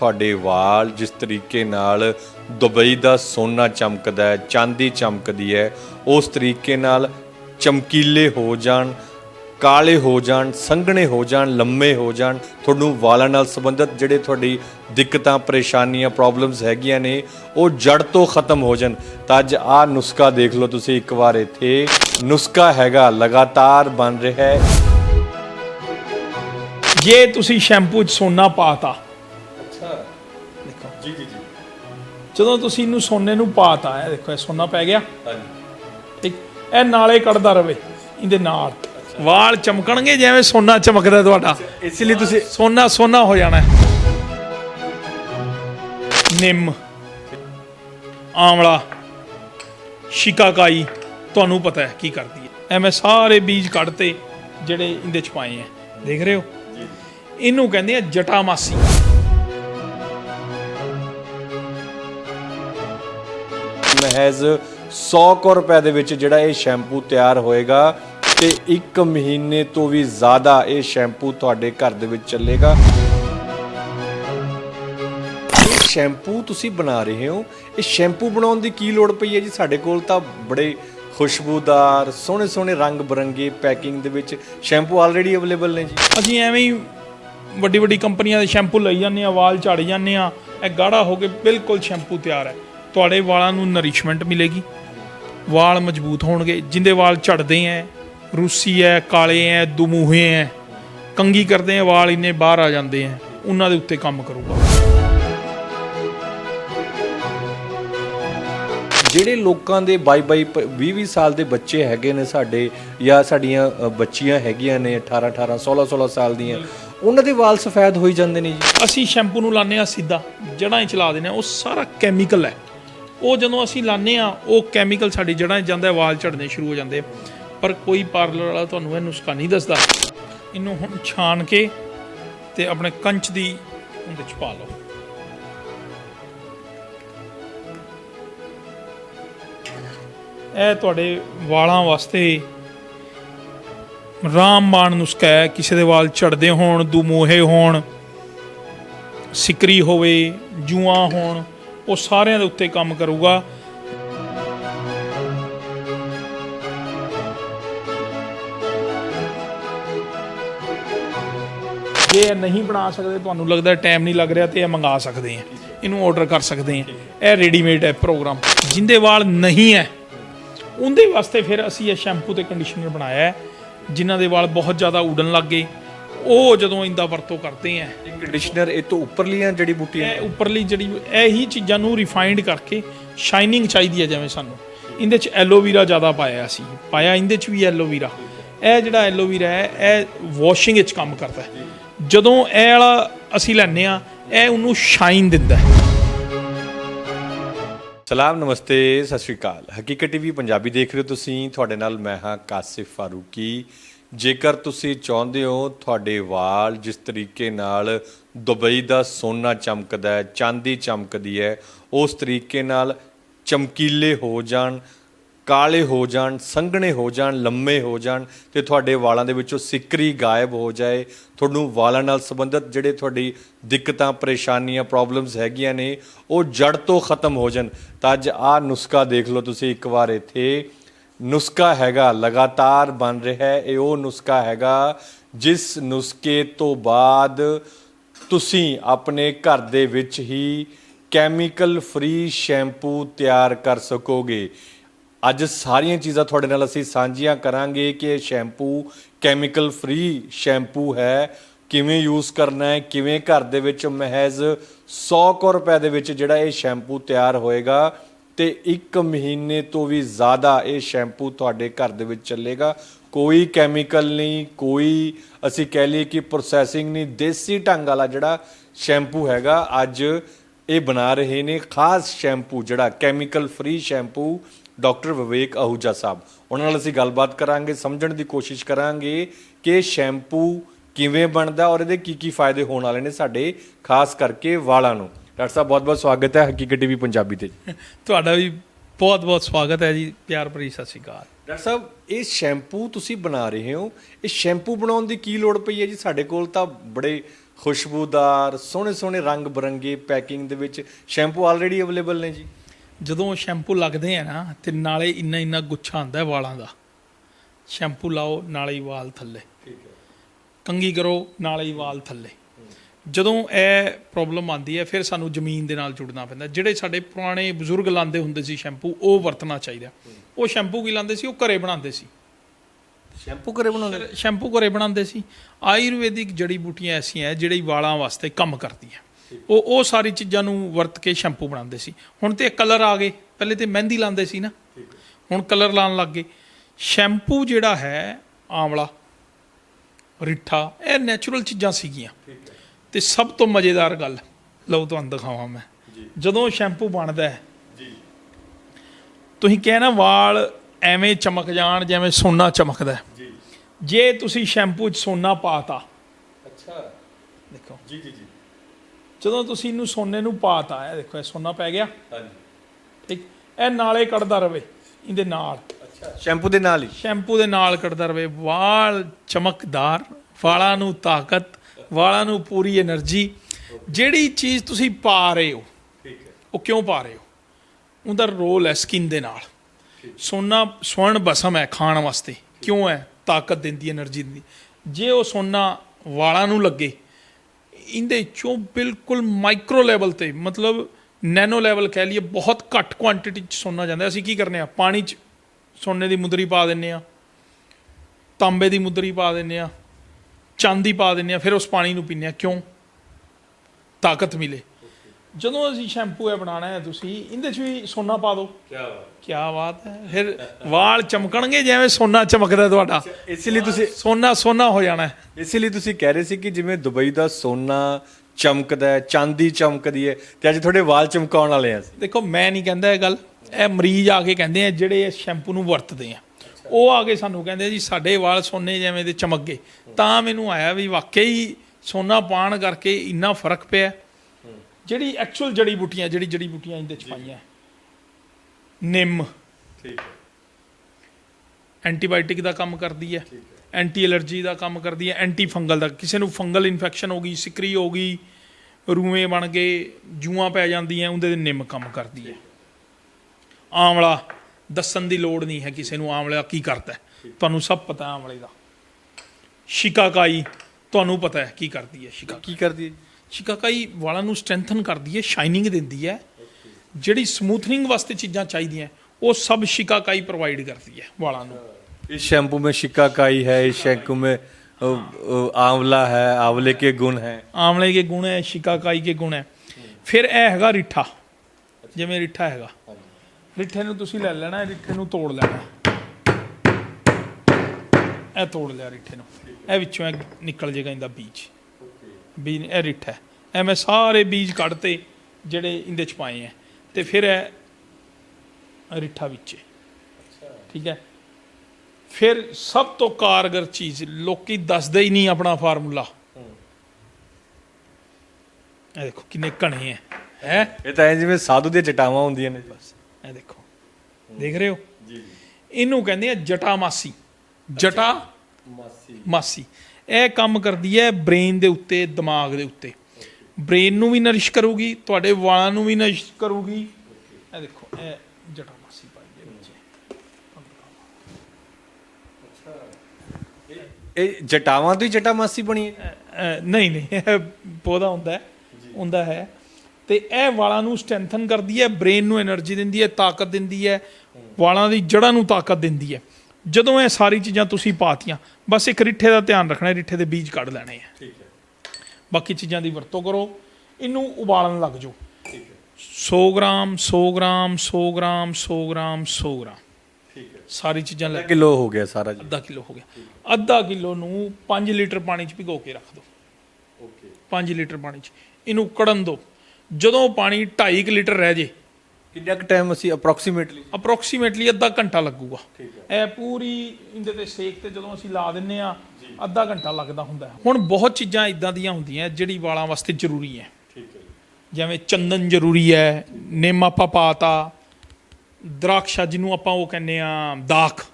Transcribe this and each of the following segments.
ਤੁਹਾਡੇ ਵਾਲ ਜਿਸ ਤਰੀਕੇ ਨਾਲ ਦੁਬਈ ਦਾ ਸੋਨਾ ਚਮਕਦਾ ਹੈ, ਚਾਂਦੀ ਚਮਕਦੀ ਹੈ, ਉਸ ਤਰੀਕੇ ਨਾਲ ਚਮਕੀਲੇ ਹੋ ਜਾਣ, ਕਾਲੇ ਹੋ ਜਾਣ, ਸੰਘਣੇ ਹੋ ਜਾਣ, ਲੰਮੇ ਹੋ ਜਾਣ, ਤੁਹਾਨੂੰ ਵਾਲਾਂ ਨਾਲ ਸੰਬੰਧਿਤ ਜਿਹੜੇ ਤੁਹਾਡੀ ਦਿੱਕਤਾਂ, ਪਰੇਸ਼ਾਨੀਆਂ ਪ੍ਰੋਬਲਮਸ ਹੈਗੀਆਂ ਨੇ, ਉਹ ਜੜ ਤੋਂ ਖਤਮ ਹੋ ਜਾਣ। ਤਾਂ ਅੱਜ ਆਹ ਨੁਸਖਾ ਦੇਖ ਲਓ ਤੁਸੀਂ ਇੱਕ ਵਾਰ ਇੱਥੇ। ਨੁਸਖਾ ਹੈਗਾ, ਲਗਾਤਾਰ ਬਣ ਰਿਹਾ ਹੈ। ਜੇ ਤੁਸੀਂ ਸ਼ੈਂਪੂ 'ਚ ਸੋਨਾ ਪਾਤਾ ਜਦੋਂ ਤੁਸੀਂ ਇਹਨੂੰ ਸੋਨੇ ਨੂੰ ਪਾਤਾ ਇਹ ਦੇਖੋ ਇਹ ਸੋਨਾ ਪੈ ਗਿਆ। ਹਾਂਜੀ। ਇਹ ਨਾਲੇ ਕੱਢਦਾ ਰਵੇ ਇਹਦੇ ਨਾਲ। ਵਾਲ ਚਮਕਣਗੇ ਜਿਵੇਂ ਸੋਨਾ ਚਮਕਦਾ ਤੁਹਾਡਾ। ਇਸ ਲਈ ਤੁਸੀਂ ਸੋਨਾ ਸੋਨਾ ਹੋ ਜਾਣਾ। ਨਿੰਮ ਆਮਲਾ ਸ਼ਿਕਾਕਾਈ ਤੁਹਾਨੂੰ ਪਤਾ ਹੈ ਕੀ ਕਰਦੀ ਹੈ। ਐ ਮੈਂ ਸਾਰੇ ਬੀਜ ਕੱਢਤੇ ਜਿਹੜੇ ਇਹਦੇ ਚ ਪਾਏ ਆ ਦੇਖ ਰਹੇ ਹੋ? ਇਹਨੂੰ ਕਹਿੰਦੇ ਆ ਜਟਾਮਾਸੀ। ਮਹਿਜ਼ 100 ਕੁ ਰੁਪਏ ਦੇ ਵਿੱਚ ਜਿਹੜਾ ਇਹ ਸ਼ੈਂਪੂ ਤਿਆਰ ਹੋਏਗਾ ਤੇ 1 ਮਹੀਨੇ ਤੋਂ ਵੀ ਜ਼ਿਆਦਾ ਇਹ ਸ਼ੈਂਪੂ ਤੁਹਾਡੇ ਘਰ ਦੇ ਵਿੱਚ ਚੱਲੇਗਾ। ਇਹ ਸ਼ੈਂਪੂ ਤੁਸੀਂ ਬਣਾ ਰਹੇ ਹੋ। ਇਹ ਸ਼ੈਂਪੂ ਬਣਾਉਣ ਦੀ ਕੀ ਲੋੜ ਪਈ ਹੈ ਜੀ? ਸਾਡੇ ਕੋਲ ਤਾਂ ਬੜੇ ਖੁਸ਼ਬੂਦਾਰ ਸੋਹਣੇ ਸੋਹਣੇ ਰੰਗ ਬਰੰਗੇ ਪੈਕਿੰਗ ਦੇ ਵਿੱਚ ਸ਼ੈਂਪੂ ਆਲਰੇਡੀ ਅਵੇਲੇਬਲ ਨੇ ਜੀ। ਅਸੀਂ ਐਵੇਂ ਹੀ ਵੱਡੀ ਵੱਡੀ ਕੰਪਨੀਆਂ ਦੇ ਸ਼ੈਂਪੂ ਲਈ ਜਾਂਦੇ ਆ ਵਾਲ ਝੜ ਜਾਂਦੇ ਆ ਇਹ ਗਾੜਾ ਹੋ ਕੇ ਬਿਲਕੁਲ ਸ਼ੈਂਪੂ ਤਿਆਰ ਹੈ। ਤੁਹਾਡੇ ਵਾਲਾਂ ਨੂੰ ਨਰਿਸ਼ਮੈਂਟ ਮਿਲੇਗੀ। ਵਾਲ ਮਜ਼ਬੂਤ ਹੋਣਗੇ ਜਿੰਦੇ ਵਾਲ ਝੜਦੇ ਐ ਰੂਸੀ ਐ ਕਾਲੇ ਐ ਦੁਮੂਹੇ ਐ ਕੰਗੀ ਕਰਦੇ ਐ ਵਾਲ ਇੰਨੇ ਬਾਹਰ ਆ ਜਾਂਦੇ ਐ ਉਹਨਾਂ ਦੇ ਉੱਤੇ ਕੰਮ ਕਰੂਗਾ। ਜਿਹੜੇ ਲੋਕਾਂ ਦੇ 22 22 20 ਸਾਲ ਦੇ ਬੱਚੇ ਹੈਗੇ ਨੇ ਸਾਡੇ ਜਾਂ ਸਾਡੀਆਂ ਬੱਚੀਆਂ ਹੈਗੀਆਂ ਨੇ 18 18 16 16 ਸਾਲ ਦੀਆਂ ਉਹਨਾਂ ਦੇ ਵਾਲ ਸਫੈਦ ਹੋਈ ਜਾਂਦੇ ਨੇ ਜੀ? ਅਸੀਂ ਸ਼ੈਂਪੂ ਨੂੰ ਲਾਉਂਦੇ ਆ ਸਿੱਧਾ ਜੜ੍ਹਾਂ 'ਚ ਲਾ ਦਿੰਦੇ ਆ ਉਹ ਸਾਰਾ ਕੈਮੀਕਲ ਹੈ। ਉਹ ਜਦੋਂ ਅਸੀਂ ਲਾਉਂਦੇ ਆ ਉਹ ਕੈਮੀਕਲ ਸਾਡੀ ਜੜ੍ਹਾਂ 'ਚ ਜਾਂਦਾ, ਵਾਲ ਝੜਨੇ ਸ਼ੁਰੂ ਹੋ ਜਾਂਦੇ। ਪਰ ਕੋਈ ਪਾਰਲਰ ਵਾਲਾ ਤੁਹਾਨੂੰ ਇਹ ਨੁਸਖਾ ਨਹੀਂ ਦੱਸਦਾ। ਇਹਨੂੰ ਹੁਣ ਛਾਣ ਕੇ ਤੇ ਆਪਣੇ ਕੰਚ ਦੀ ਉਹਦੇ 'ਚ ਪਾ ਲਓ। ਇਹ ਤੁਹਾਡੇ ਵਾਲਾਂ ਵਾਸਤੇ ਰਾਮਬਾਣ ਨੁਸਖਾ ਹੈ। ਕਿਸੇ ਦੇ ਵਾਲ ਝੜਦੇ ਹੋਣ, ਦੁਮੋਹੇ ਹੋਣ, ਸਿਕਰੀ ਹੋਵੇ, ਜੂਆਂ ਹੋਣ ਉਹ ਸਾਰਿਆਂ ਦੇ ਉੱਤੇ ਕੰਮ ਕਰੂਗਾ। ਜੇ ਇਹ ਨਹੀਂ ਬਣਾ ਸਕਦੇ, ਤੁਹਾਨੂੰ ਲੱਗਦਾ ਟਾਈਮ ਨਹੀਂ ਲੱਗ ਰਿਹਾ ਤੇ ਇਹ ਮੰਗਾ ਸਕਦੇ ਆ ਇਹਨੂੰ ਆਰਡਰ ਕਰ ਸਕਦੇ ਆ ਇਹ ਰੈਡੀਮੇਡ ਹੈ ਪ੍ਰੋਗਰਾਮ ਜਿੰਦੇ ਵਾਲ ਨਹੀਂ ਹੈ, ਉਹਦੇ ਵਾਸਤੇ ਫਿਰ ਅਸੀਂ ਇਹ ਸ਼ੈਂਪੂ ਤੇ ਕੰਡੀਸ਼ਨਰ ਬਣਾਇਆ ਹੈ, ਜਿਨ੍ਹਾਂ ਦੇ ਵਾਲ ਬਹੁਤ ਜ਼ਿਆਦਾ ਉਡਣ ਲੱਗ ਗਏ। ਉਹ ਜਦੋਂ ਇਹਦਾ ਵਰਤੋਂ ਕਰਦੇ ਆ। ਕੰਡੀਸ਼ਨਰ ਇਹ ਤੋਂ ਉੱਪਰਲੀਆਂ ਜੜੀ ਬੂਟੀਆਂ ਇਹ ਉੱਪਰਲੀ ਜਿਹੜੀ ਇਹੀ ਚੀਜ਼ਾਂ ਨੂੰ ਰਿਫਾਈਨਡ ਕਰਕੇ ਸ਼ਾਈਨਿੰਗ ਚਾਹੀਦੀ ਹੈ ਜਿਵੇਂ ਸਾਨੂੰ। ਇਹਦੇ ਚ ਐਲੋਵੀਰਾ ਜ਼ਿਆਦਾ ਪਾਇਆ ਸੀ। ਪਾਇਆ ਇਹਦੇ ਚ ਵੀ ਐਲੋਵੀਰਾ ਇਹ ਜਿਹੜਾ ਐਲੋਵੀਰਾ ਹੈ ਇਹ ਵਾਸ਼ਿੰਗ ਵਿੱਚ ਕੰਮ ਕਰਦਾ ਹੈ। ਜਦੋਂ ਇਹ ਵਾਲਾ ਅਸੀਂ ਲੈਂਦੇ ਆ ਇਹ ਉਹਨੂੰ ਸ਼ਾਈਨ ਦਿੰਦਾ ਹੈ। ਸਲਾਮ ਨਮਸਤੇ ਸਤਿ ਸ਼੍ਰੀ ਅਕਾਲ। ਹਕੀਕਤ ਟੀਵੀ ਪੰਜਾਬੀ ਦੇਖ ਰਹੇ ਹੋ ਤੁਸੀਂ। ਤੁਹਾਡੇ ਨਾਲ ਮੈਂ ਹਾਂ ਕਾਸਿਫ ਫਾਰੂਕੀ। ਜੇਕਰ ਤੁਸੀਂ ਚਾਹੁੰਦੇ ਹੋ ਤੁਹਾਡੇ ਵਾਲ ਜਿਸ ਤਰੀਕੇ ਨਾਲ ਦੁਬਈ ਦਾ ਸੋਨਾ ਚਮਕਦਾ ਹੈ, ਚਾਂਦੀ ਚਮਕਦੀ ਹੈ, ਉਸ ਤਰੀਕੇ ਨਾਲ ਚਮਕੀਲੇ ਹੋ ਜਾਣ, ਕਾਲੇ ਹੋ ਜਾਣ, ਸੰਘਣੇ ਹੋ ਜਾਣ, ਲੰਮੇ ਹੋ ਜਾਣ ਤੇ ਤੁਹਾਡੇ ਵਾਲਾਂ ਦੇ ਵਿੱਚੋਂ ਸਿੱਕਰੀ ਗਾਇਬ ਹੋ ਜਾਏ, ਤੁਹਾਨੂੰ ਵਾਲਾਂ ਨਾਲ ਸੰਬੰਧਿਤ ਜਿਹੜੇ ਤੁਹਾਡੀ ਦਿੱਕਤਾਂ, ਪਰੇਸ਼ਾਨੀਆਂ ਪ੍ਰੋਬਲਮਸ ਹੈਗੀਆਂ ਨੇ, ਉਹ ਜੜ ਤੋਂ ਖਤਮ ਹੋ ਜਾਣ। ਤਾਂ ਅੱਜ ਆਹ ਨੁਸਖਾ ਦੇਖ ਲਓ ਤੁਸੀਂ ਇੱਕ ਵਾਰ ਇੱਥੇ। ਨੁਸਖਾ ਹੈਗਾ, ਲਗਾਤਾਰ ਬਣ ਰਿਹਾ ਹੈ, ਇਹ ਉਹ ਨੁਸਖਾ ਹੈਗਾ ਜਿਸ ਨੁਸਖੇ ਤੋਂ ਬਾਅਦ ਤੁਸੀਂ ਆਪਣੇ ਘਰ ਦੇ ਵਿੱਚ ਹੀ ਕੈਮੀਕਲ ਫ੍ਰੀ ਸ਼ੈਂਪੂ ਤਿਆਰ ਕਰ ਸਕੋਗੇ। ਅੱਜ ਸਾਰੀਆਂ ਚੀਜ਼ਾਂ ਤੁਹਾਡੇ ਨਾਲ ਅਸੀਂ ਸਾਂਝੀਆਂ ਕਰਾਂਗੇ ਕਿ ਇਹ ਸ਼ੈਂਪੂ ਕੈਮੀਕਲ ਫ੍ਰੀ ਸ਼ੈਂਪੂ ਹੈ, ਕਿਵੇਂ ਯੂਜ਼ ਕਰਨਾ ਹੈ, ਕਿਵੇਂ ਘਰ ਦੇ ਵਿੱਚ ਮਹਿਜ਼ 100 ਕੁ ਰੁਪਏ ਦੇ ਵਿੱਚ ਜਿਹੜਾ ਇਹ ਸ਼ੈਂਪੂ ਤਿਆਰ ਹੋਏਗਾ। ਤੇ 1 ਮਹੀਨੇ ਤੋਂ ਵੀ ਜ਼ਿਆਦਾ ਇਹ ਸ਼ੈਂਪੂ ਤੁਹਾਡੇ ਘਰ ਦੇ ਵਿੱਚ ਚੱਲੇਗਾ। ਕੋਈ ਕੈਮੀਕਲ ਨਹੀਂ, ਕੋਈ ਅਸੀਂ ਕਹਿ ਲਈਏ ਕਿ ਪ੍ਰੋਸੈਸਿੰਗ ਨਹੀਂ, ਦੇਸੀ ਢੰਗ ਵਾਲਾ ਜਿਹੜਾ ਸ਼ੈਂਪੂ ਹੈਗਾ, ਅੱਜ ਇਹ ਬਣਾ ਰਹੇ ਨੇ ਖਾਸ ਸ਼ੈਂਪੂ ਜਿਹੜਾ chemical free shampoo, doctor Vivek Ahuja sahib. ਉਹਨਾਂ ਨਾਲ ਅਸੀਂ ਗੱਲਬਾਤ ਕਰਾਂਗੇ, ਸਮਝਣ ਦੀ ਕੋਸ਼ਿਸ਼ ਕਰਾਂਗੇ ਕਿ ਸ਼ੈਂਪੂ ਕਿਵੇਂ ਬਣਦਾ ਔਰ ਇਹਦੇ ਕੀ ਕੀ ਫਾਇਦੇ ਹੋਣ ਵਾਲੇ ਨੇ ਸਾਡੇ ਖਾਸ ਕਰਕੇ ਵਾਲਾਂ ਨੂੰ। ਡਾਕਟਰ ਸਾਹਿਬ ਬਹੁਤ ਬਹੁਤ ਸਵਾਗਤ ਹੈ। ਹਕੀਕਤ ਟੀਵੀ ਪੰਜਾਬੀ ਤੇ। ਤੁਹਾਡਾ ਵੀ ਬਹੁਤ ਬਹੁਤ ਸਵਾਗਤ ਹੈ ਜੀ। ਪਿਆਰ ਭਰੀ ਸਤਿ ਸ਼੍ਰੀ ਅਕਾਲ। ਡਾਕਟਰ ਸਾਹਿਬ ਇਹ ਸ਼ੈਂਪੂ ਤੁਸੀਂ ਬਣਾ ਰਹੇ ਹੋ। ਇਹ ਸ਼ੈਂਪੂ ਬਣਾਉਣ ਦੀ ਕੀ ਲੋੜ ਪਈ ਹੈ ਜੀ? ਸਾਡੇ ਕੋਲ ਤਾਂ ਬੜੇ ਖੁਸ਼ਬੂਦਾਰ ਸੋਹਣੇ ਸੋਹਣੇ ਰੰਗ ਬਰੰਗੇ ਪੈਕਿੰਗ ਦੇ ਵਿੱਚ ਸ਼ੈਂਪੂ ਆਲਰੇਡੀ ਅਵੇਲੇਬਲ ਨੇ ਜੀ। ਜਦੋਂ ਸ਼ੈਂਪੂ ਲੱਗਦੇ ਆ ਨਾ ਤੇ ਨਾਲੇ ਇੰਨਾ ਇੰਨਾ ਗੁੱਛਾ ਆਉਂਦਾ ਹੈ ਵਾਲਾਂ ਦਾ। ਸ਼ੈਂਪੂ ਲਾਓ ਨਾਲੇ ਹੀ ਵਾਲ ਥੱਲੇ। ਠੀਕ ਹੈ। ਕੰਗੀ ਕਰੋ ਨਾਲੇ ਹੀ ਵਾਲ ਥੱਲੇ। ਜਦੋਂ ਇਹ ਪ੍ਰੋਬਲਮ ਆਉਂਦੀ ਹੈ ਫਿਰ ਸਾਨੂੰ ਜ਼ਮੀਨ ਦੇ ਨਾਲ ਜੁੜਨਾ ਪੈਂਦਾ। ਜਿਹੜੇ ਸਾਡੇ ਪੁਰਾਣੇ ਬਜ਼ੁਰਗ ਲਾਉਂਦੇ ਹੁੰਦੇ ਸੀ ਸ਼ੈਂਪੂ ਉਹ ਵਰਤਣਾ ਚਾਹੀਦਾ। ਉਹ ਸ਼ੈਂਪੂ ਕੀ ਲਾਉਂਦੇ ਸੀ? ਉਹ ਘਰੇ ਬਣਾਉਂਦੇ ਸੀ। ਸ਼ੈਂਪੂ ਕਰੇ ਬਣਾਉਂਦੇ? ਸ਼ੈਂਪੂ ਘਰੇ ਬਣਾਉਂਦੇ ਸੀ। ਆਯੁਰਵੈਦਿਕ ਜੜੀ ਬੂਟੀਆਂ ਐਸੀਆਂ ਹੈ ਜਿਹੜੀ ਵਾਲਾਂ ਵਾਸਤੇ ਕੰਮ ਕਰਦੀਆਂ। ਉਹ ਉਹ ਸਾਰੀ ਚੀਜ਼ਾਂ ਨੂੰ ਵਰਤ ਕੇ ਸ਼ੈਂਪੂ ਬਣਾਉਂਦੇ ਸੀ। ਹੁਣ ਤੇ ਕਲਰ ਆ ਗਏ। ਪਹਿਲੇ ਤੇ ਮਹਿੰਦੀ ਲਾਉਂਦੇ ਸੀ ਨਾ। ਹੁਣ ਕਲਰ ਲਾਉਣ ਲੱਗ ਗਏ। ਸ਼ੈਂਪੂ ਜਿਹੜਾ ਹੈ ਆਮਲਾ ਰਿੱਠਾ ਇਹ ਨੈਚੁਰਲ ਚੀਜ਼ਾਂ ਸੀਗੀਆਂ। ਤੇ ਸਭ ਤੋਂ ਮਜ਼ੇਦਾਰ ਗੱਲ ਲਓ ਤੁਹਾਨੂੰ ਦਿਖਾਵਾਂ ਮੈਂ। ਜਦੋਂ ਸ਼ੈਂਪੂ ਬਣਦਾ ਹੈ ਜੀ। ਤੁਸੀਂ ਕਿਹਾ ਨਾ ਵਾਲ ਐਵੇਂ ਚਮਕ ਜਾਣ ਜਿਵੇਂ ਸੋਨਾ ਚਮਕਦਾ ਹੈ। ਜੀ। ਜੇ ਤੁਸੀਂ ਸ਼ੈਂਪੂ 'ਚ ਸੋਨਾ ਪਾਤਾ ਅੱਛਾ। ਦੇਖੋ। ਜੀ ਜੀ ਜੀ। ਜਦੋਂ ਤੁਸੀਂ ਇਹਨੂੰ ਸੋਨੇ ਨੂੰ ਪਾਤਾ ਇਹ ਦੇਖੋ ਇਹ ਸੋਨਾ ਪੈ ਗਿਆ। ਹਾਂਜੀ। ਠੀਕ? ਇਹ ਨਾਲੇ ਕੱਢਦਾ ਰਵੇ ਇਹਦੇ ਨਾਲ। ਅੱਛਾ। ਸ਼ੈਂਪੂ ਦੇ ਨਾਲ ਹੀ। ਸ਼ੈਂਪੂ ਦੇ ਨਾਲ ਕੱਢਦਾ ਰਵੇ ਵਾਲ ਚਮਕਦਾਰ ਵਾਲਾਂ ਨੂੰ ਤਾਕਤ ਵਾਲਾਂ ਨੂੰ ਪੂਰੀ એનર્ਜੀ ਜਿਹੜੀ ਚੀਜ਼ ਤੁਸੀਂ ਪਾ ਰਹੇ ਹੋ ਠੀਕ ਹੈ। ਉਹ ਕਿਉਂ ਪਾ ਰਹੇ ਹੋ? ਉਹਦਾ ਰੋਲ ਹੈ ਸਕਿਨ ਦੇ ਨਾਲ। ਸੋਨਾ ਸਵਰਨ ਬਸਮ ਹੈ ਖਾਣ ਵਾਸਤੇ। ਕਿਉਂ ਹੈ? ਤਾਕਤ ਦਿੰਦੀ એનર્ਜੀ ਦਿੰਦੀ। ਜੇ ਉਹ ਸੋਨਾ ਵਾਲਾਂ ਨੂੰ ਲੱਗੇ ਇਹਦੇ ਚੋਂ ਬਿਲਕੁਲ ਮਾਈਕਰੋ ਲੈਵਲ ਤੇ ਮਤਲਬ ਨੈਨੋ ਲੈਵਲ ਕਹਿ ਲਈਏ ਬਹੁਤ ਘੱਟ ਕੁਆਂਟੀਟੀ ਚ ਸੋਨਾ ਜਾਂਦਾ ਅਸੀਂ ਕੀ ਕਰਨੇ ਆ ਪਾਣੀ ਚ ਸੋਨੇ ਦੀ ਮੁੰਦਰੀ ਪਾ ਦਿੰਨੇ ਆ ਤਾਂਬੇ ਦੀ ਮੁੰਦਰੀ ਪਾ ਦਿੰਨੇ ਆ ਚਾਂਦੀ ਪਾ ਦਿੰਨੇ ਆ ਫਿਰ ਉਸ ਪਾਣੀ ਨੂੰ ਪੀਂਦੇ ਆ ਕਿਉਂ? ਤਾਕਤ ਮਿਲੇ। ਜਦੋਂ ਅਸੀਂ ਸ਼ੈਂਪੂ ਇਹ ਬਣਾਉਣਾ ਹੈ ਤੁਸੀਂ ਇਹਦੇ 'ਚ ਵੀ ਸੋਨਾ ਪਾ ਦਿਓ। ਕੀ ਬਾਤ। ਕੀ ਬਾਤ ਹੈ। ਫਿਰ ਵਾਲ ਚਮਕਣਗੇ ਜਿਵੇਂ ਸੋਨਾ ਚਮਕਦਾ ਤੁਹਾਡਾ। ਇਸੇ ਲਈ ਤੁਸੀਂ ਸੋਨਾ ਸੋਨਾ ਹੋ ਜਾਣਾ ਇਸੇ ਲਈ ਤੁਸੀਂ ਕਹਿ ਰਹੇ ਸੀ ਕਿ ਜਿਵੇਂ ਦੁਬਈ ਦਾ ਸੋਨਾ ਚਮਕਦਾ ਹੈ ਚਾਂਦੀ ਚਮਕਦੀ ਹੈ ਤੇ ਅੱਜ ਤੁਹਾਡੇ ਵਾਲ ਚਮਕਾਉਣ ਵਾਲੇ ਆ ਦੇਖੋ ਮੈਂ ਨਹੀਂ ਕਹਿੰਦਾ ਇਹ ਗੱਲ। ਇਹ ਮਰੀਜ਼ ਆ ਕੇ ਕਹਿੰਦੇ ਆ ਜਿਹੜੇ ਇਸ ਸ਼ੈਂਪੂ ਨੂੰ ਵਰਤਦੇ ਆ। ਉਹ ਆ ਕੇ ਸਾਨੂੰ ਕਹਿੰਦੇ ਜੀ ਸਾਡੇ ਵਾਲ ਸੋਨੇ ਜਿਵੇਂ ਦੇ ਚਮਕ ਗਏ ਤਾਂ ਮੈਨੂੰ ਆਇਆ ਵੀ ਵਾਕਈ ਸੋਨਾ ਪਾਣ ਕਰਕੇ ਇੰਨਾ ਫ਼ਰਕ ਪਿਆ। ਜਿਹੜੀ ਐਕਚੁਅਲ ਜੜੀ ਬੂਟੀਆਂ ਜਿਹੜੀ ਜੜੀ ਬੂਟੀਆਂ ਇਹਦੇ ਚ ਪਾਈਆਂ। ਨਿੰਮ। ਠੀਕ ਹੈ। ਐਂਟੀਬਾਇਓਟਿਕ ਦਾ ਕੰਮ ਕਰਦੀ ਹੈ। ਐਂਟੀ ਐਲਰਜੀ ਦਾ ਕੰਮ ਕਰਦੀ ਹੈ। ਐਂਟੀ ਫੰਗਲ ਦਾ। ਕਿਸੇ ਨੂੰ ਫੰਗਲ ਇਨਫੈਕਸ਼ਨ ਹੋ ਗਈ ਸਿਕਰੀ ਹੋ ਗਈ ਰੂਵੇਂ ਬਣ ਗਏ ਜੂਆਂ ਪੈ ਜਾਂਦੀਆਂ ਉਹਦੇ ਤੇ ਨਿੰਮ ਕੰਮ ਕਰਦੀ ਹੈ। ਆਮਲਾ ਦੱਸਣ ਦੀ ਲੋੜ ਨਹੀਂ ਹੈ ਕਿਸੇ ਨੂੰ ਆਮਲਾ ਕੀ ਕਰਦਾ ਹੈ। ਤੁਹਾਨੂੰ ਸਭ ਪਤਾ ਹੈ ਆਮਲੇ ਦਾ ਸ਼ਿਕਾਕਾਈ ਤੁਹਾਨੂੰ ਪਤਾ ਹੈ ਕੀ ਕਰਦੀ ਹੈ ਸ਼ਿਕਾ ਕੀ ਕਰਦੀ ਹੈ ਸ਼ਿਕਾਕਾਈ ਵਾਲਾਂ ਨੂੰ ਸਟਰੈਂਥਨ ਕਰਦੀ ਹੈ ਸ਼ਾਈਨਿੰਗ ਦਿੰਦੀ ਹੈ ਜਿਹੜੀ ਸਮੂਥਨਿੰਗ ਵਾਸਤੇ ਚੀਜ਼ਾਂ ਚਾਹੀਦੀਆਂ ਉਹ ਸਭ ਸ਼ਿਕਾਕਾਈ ਪ੍ਰੋਵਾਈਡ ਕਰਦੀ ਹੈ ਵਾਲਾਂ ਨੂੰ इस शैम्पू में शिकाकाई है इस शैम्पू में अ, अ, आंवला है आंवले के गुण हैं ਆਮਲੇ ਕੇ ਗੁਣ ਹੈ ਸ਼ਿਕਾਕਾਈ ਕੇ ਗੁਣ ਹੈ ਫਿਰ ਇਹ ਹੈਗਾ ਰਿੱਠਾ ਜਿਵੇਂ ਰਿੱਠਾ ਹੈਗਾ ਰਿੱਠੇ ਨੂੰ ਤੁਸੀਂ ਲੈ ਲੈਣਾ ਹੈ, ਰਿੱਠੇ ਨੂੰ ਤੋੜ ਲੈਣਾ। ਹੈ। ਇਹ ਤੋੜ ਲਿਆ ਰਿੱਠੇ ਨੂੰ। ਇਹ ਵਿੱਚੋਂ ਨਿਕਲ ਜਾਏਗਾ ਇਹਦਾ ਬੀਜ। ਬੀਜ ਇਹ ਰਿੱਠਾ ਹੈ। ਮੈਂ ਸਾਰੇ ਬੀਜ ਕੱਢਤੇ ਜਿਹੜੇ ਇਹਦੇ ਚ ਪਾਏ ਹੈ ਤੇ ਫਿਰ ਇਹ ਰਿੱਠਾ ਵਿੱਚ ਠੀਕ ਹੈ? ਫਿਰ ਸਭ ਤੋਂ ਕਾਰਗਰ ਚੀਜ਼ ਲੋਕੀ ਦੱਸਦੇ ਹੀ ਨਹੀਂ ਆਪਣਾ ਫਾਰਮੂਲਾ। ਇਹ ਦੇਖੋ ਕਿੰਨੇ ਘਣੇ ਹੈ ਹੈ? ਇਹ ਤਾਂ ਜਿਵੇਂ ਸਾਧੂ ਦੀਆਂ ਚਟਾਵਾਂ ਹੁੰਦੀਆਂ ਨੇ। ਬਸ ਇਹ ਦੇਖੋ। ਦੇਖ ਰਹੇ ਹੋ? ਜੀ ਇਹਨੂੰ ਕਹਿੰਦੇ ਆ ਜਟਾ ਮਾਸੀ। ਜਟਾ ਮਾਸੀ। ਮਾਸੀ। ਇਹ ਕੰਮ ਕਰਦੀ ਹੈ ਬ੍ਰੇਨ ਦੇ ਉੱਤੇ ਦਿਮਾਗ ਦੇ ਉੱਤੇ। ਬ੍ਰੇਨ ਨੂੰ ਵੀ ਨਰਿਸ਼ ਕਰੂਗੀ ਤੁਹਾਡੇ ਵਾਲਾਂ ਨੂੰ ਵੀ ਨਰਿਸ਼ ਕਰੂਗੀ। ਇਹ ਦੇਖੋ ਇਹ ਜਟਾ ਮਾਸੀ ਪਾਈ ਹੈ ਵਿੱਚ। ਇਹ ਜਟਾਵਾਂ ਤੋਂ ਹੀ ਜਟਾਮਾਸੀ ਬਣੀ ਹੈ? ਅਹ ਨਹੀਂ ਨਹੀਂ ਇਹ ਪੌਦਾ ਹੁੰਦਾ ਹੈ। ਹੁੰਦਾ ਹੈ। ਤੇ ਇਹ ਵਾਲਾਂ ਨੂੰ ਸਟਰੈਂਥਨ ਕਰਦੀ ਹੈ ਬ੍ਰੇਨ ਨੂੰ એનર્ਜੀ ਦਿੰਦੀ ਹੈ ਤਾਕਤ ਦਿੰਦੀ ਹੈ ਵਾਲਾਂ ਦੀ ਜੜ੍ਹਾਂ ਨੂੰ ਤਾਕਤ ਦਿੰਦੀ ਹੈ। ਜਦੋਂ ਇਹ ਸਾਰੀ ਚੀਜ਼ਾਂ ਤੁਸੀਂ ਪਾਤੀਆਂ ਬਸ ਇੱਕ ਰਿੱਠੇ ਦਾ ਧਿਆਨ ਰੱਖਣਾ ਹੈ ਰਿੱਠੇ ਦੇ ਬੀਜ ਕੱਢ ਲੈਣੇ ਆ। ਠੀਕ ਹੈ। ਬਾਕੀ ਚੀਜ਼ਾਂ ਦੀ ਵਰਤੋਂ ਕਰੋ ਇਹਨੂੰ ਉਬਾਲਣ ਲੱਗ ਜਾਓ। 100 gram 100 gram 100 gram 100 gram 100 gram. ਠੀਕ ਹੈ। ਸਾਰੀ ਚੀਜ਼ਾਂ ਲੈ ਕਿਲੋ ਹੋ ਗਿਆ ਸਾਰਾ ਜੀ। ਅੱਧਾ ਕਿਲੋ ਹੋ ਗਿਆ। ਅੱਧਾ ਕਿਲੋ ਨੂੰ 5 ਲੀਟਰ ਪਾਣੀ 'ਚ ਭਿਗੋ ਕੇ ਰੱਖ ਦਿਓ। ਓਕੇ। 5 ਲੀਟਰ ਪਾਣੀ 'ਚ। ਇਹਨੂੰ ਕੜਨ ਦਿਓ। ਜਦੋਂ ਪਾਣੀ 2.5 ਲੀਟਰ ਰਹਿ ਜੇ। ਕਿੰਨਾ ਕੁ ਟਾਈਮ ਅਸੀਂ ਅਪਰੋਕਸੀਮੇਟਲੀ ਅਪਰੋਕਸੀਮੇਟਲੀ ਅੱਧਾ ਘੰਟਾ ਲੱਗੂਗਾ। ਇਹ ਪੂਰੀ ਇਹਦੇ ਤੇ ਸੇਕ ਤੇ ਜਦੋਂ ਅਸੀਂ ਲਾ ਦਿੰਨੇ ਆ ਅੱਧਾ ਘੰਟਾ ਲੱਗਦਾ ਹੁੰਦਾ। ਹੁਣ ਬਹੁਤ ਚੀਜ਼ਾਂ ਇਦਾਂ ਦੀਆਂ ਹੁੰਦੀਆਂ ਜਿਹੜੀ ਵਾਲਾਂ ਵਾਸਤੇ ਜ਼ਰੂਰੀ ਹੈ। ਠੀਕ ਹੈ ਜੀ। ਜਿਵੇਂ ਚੰਦਨ ਜ਼ਰੂਰੀ ਹੈ ਨਿੰਮ ਆਪਾਂ ਪਾਤਾ ਦਰਾਕਸ਼ਾ ਜਿਹਨੂੰ ਆਪਾਂ ਉਹ ਕਹਿੰਦੇ ਆ ਦਾਖ।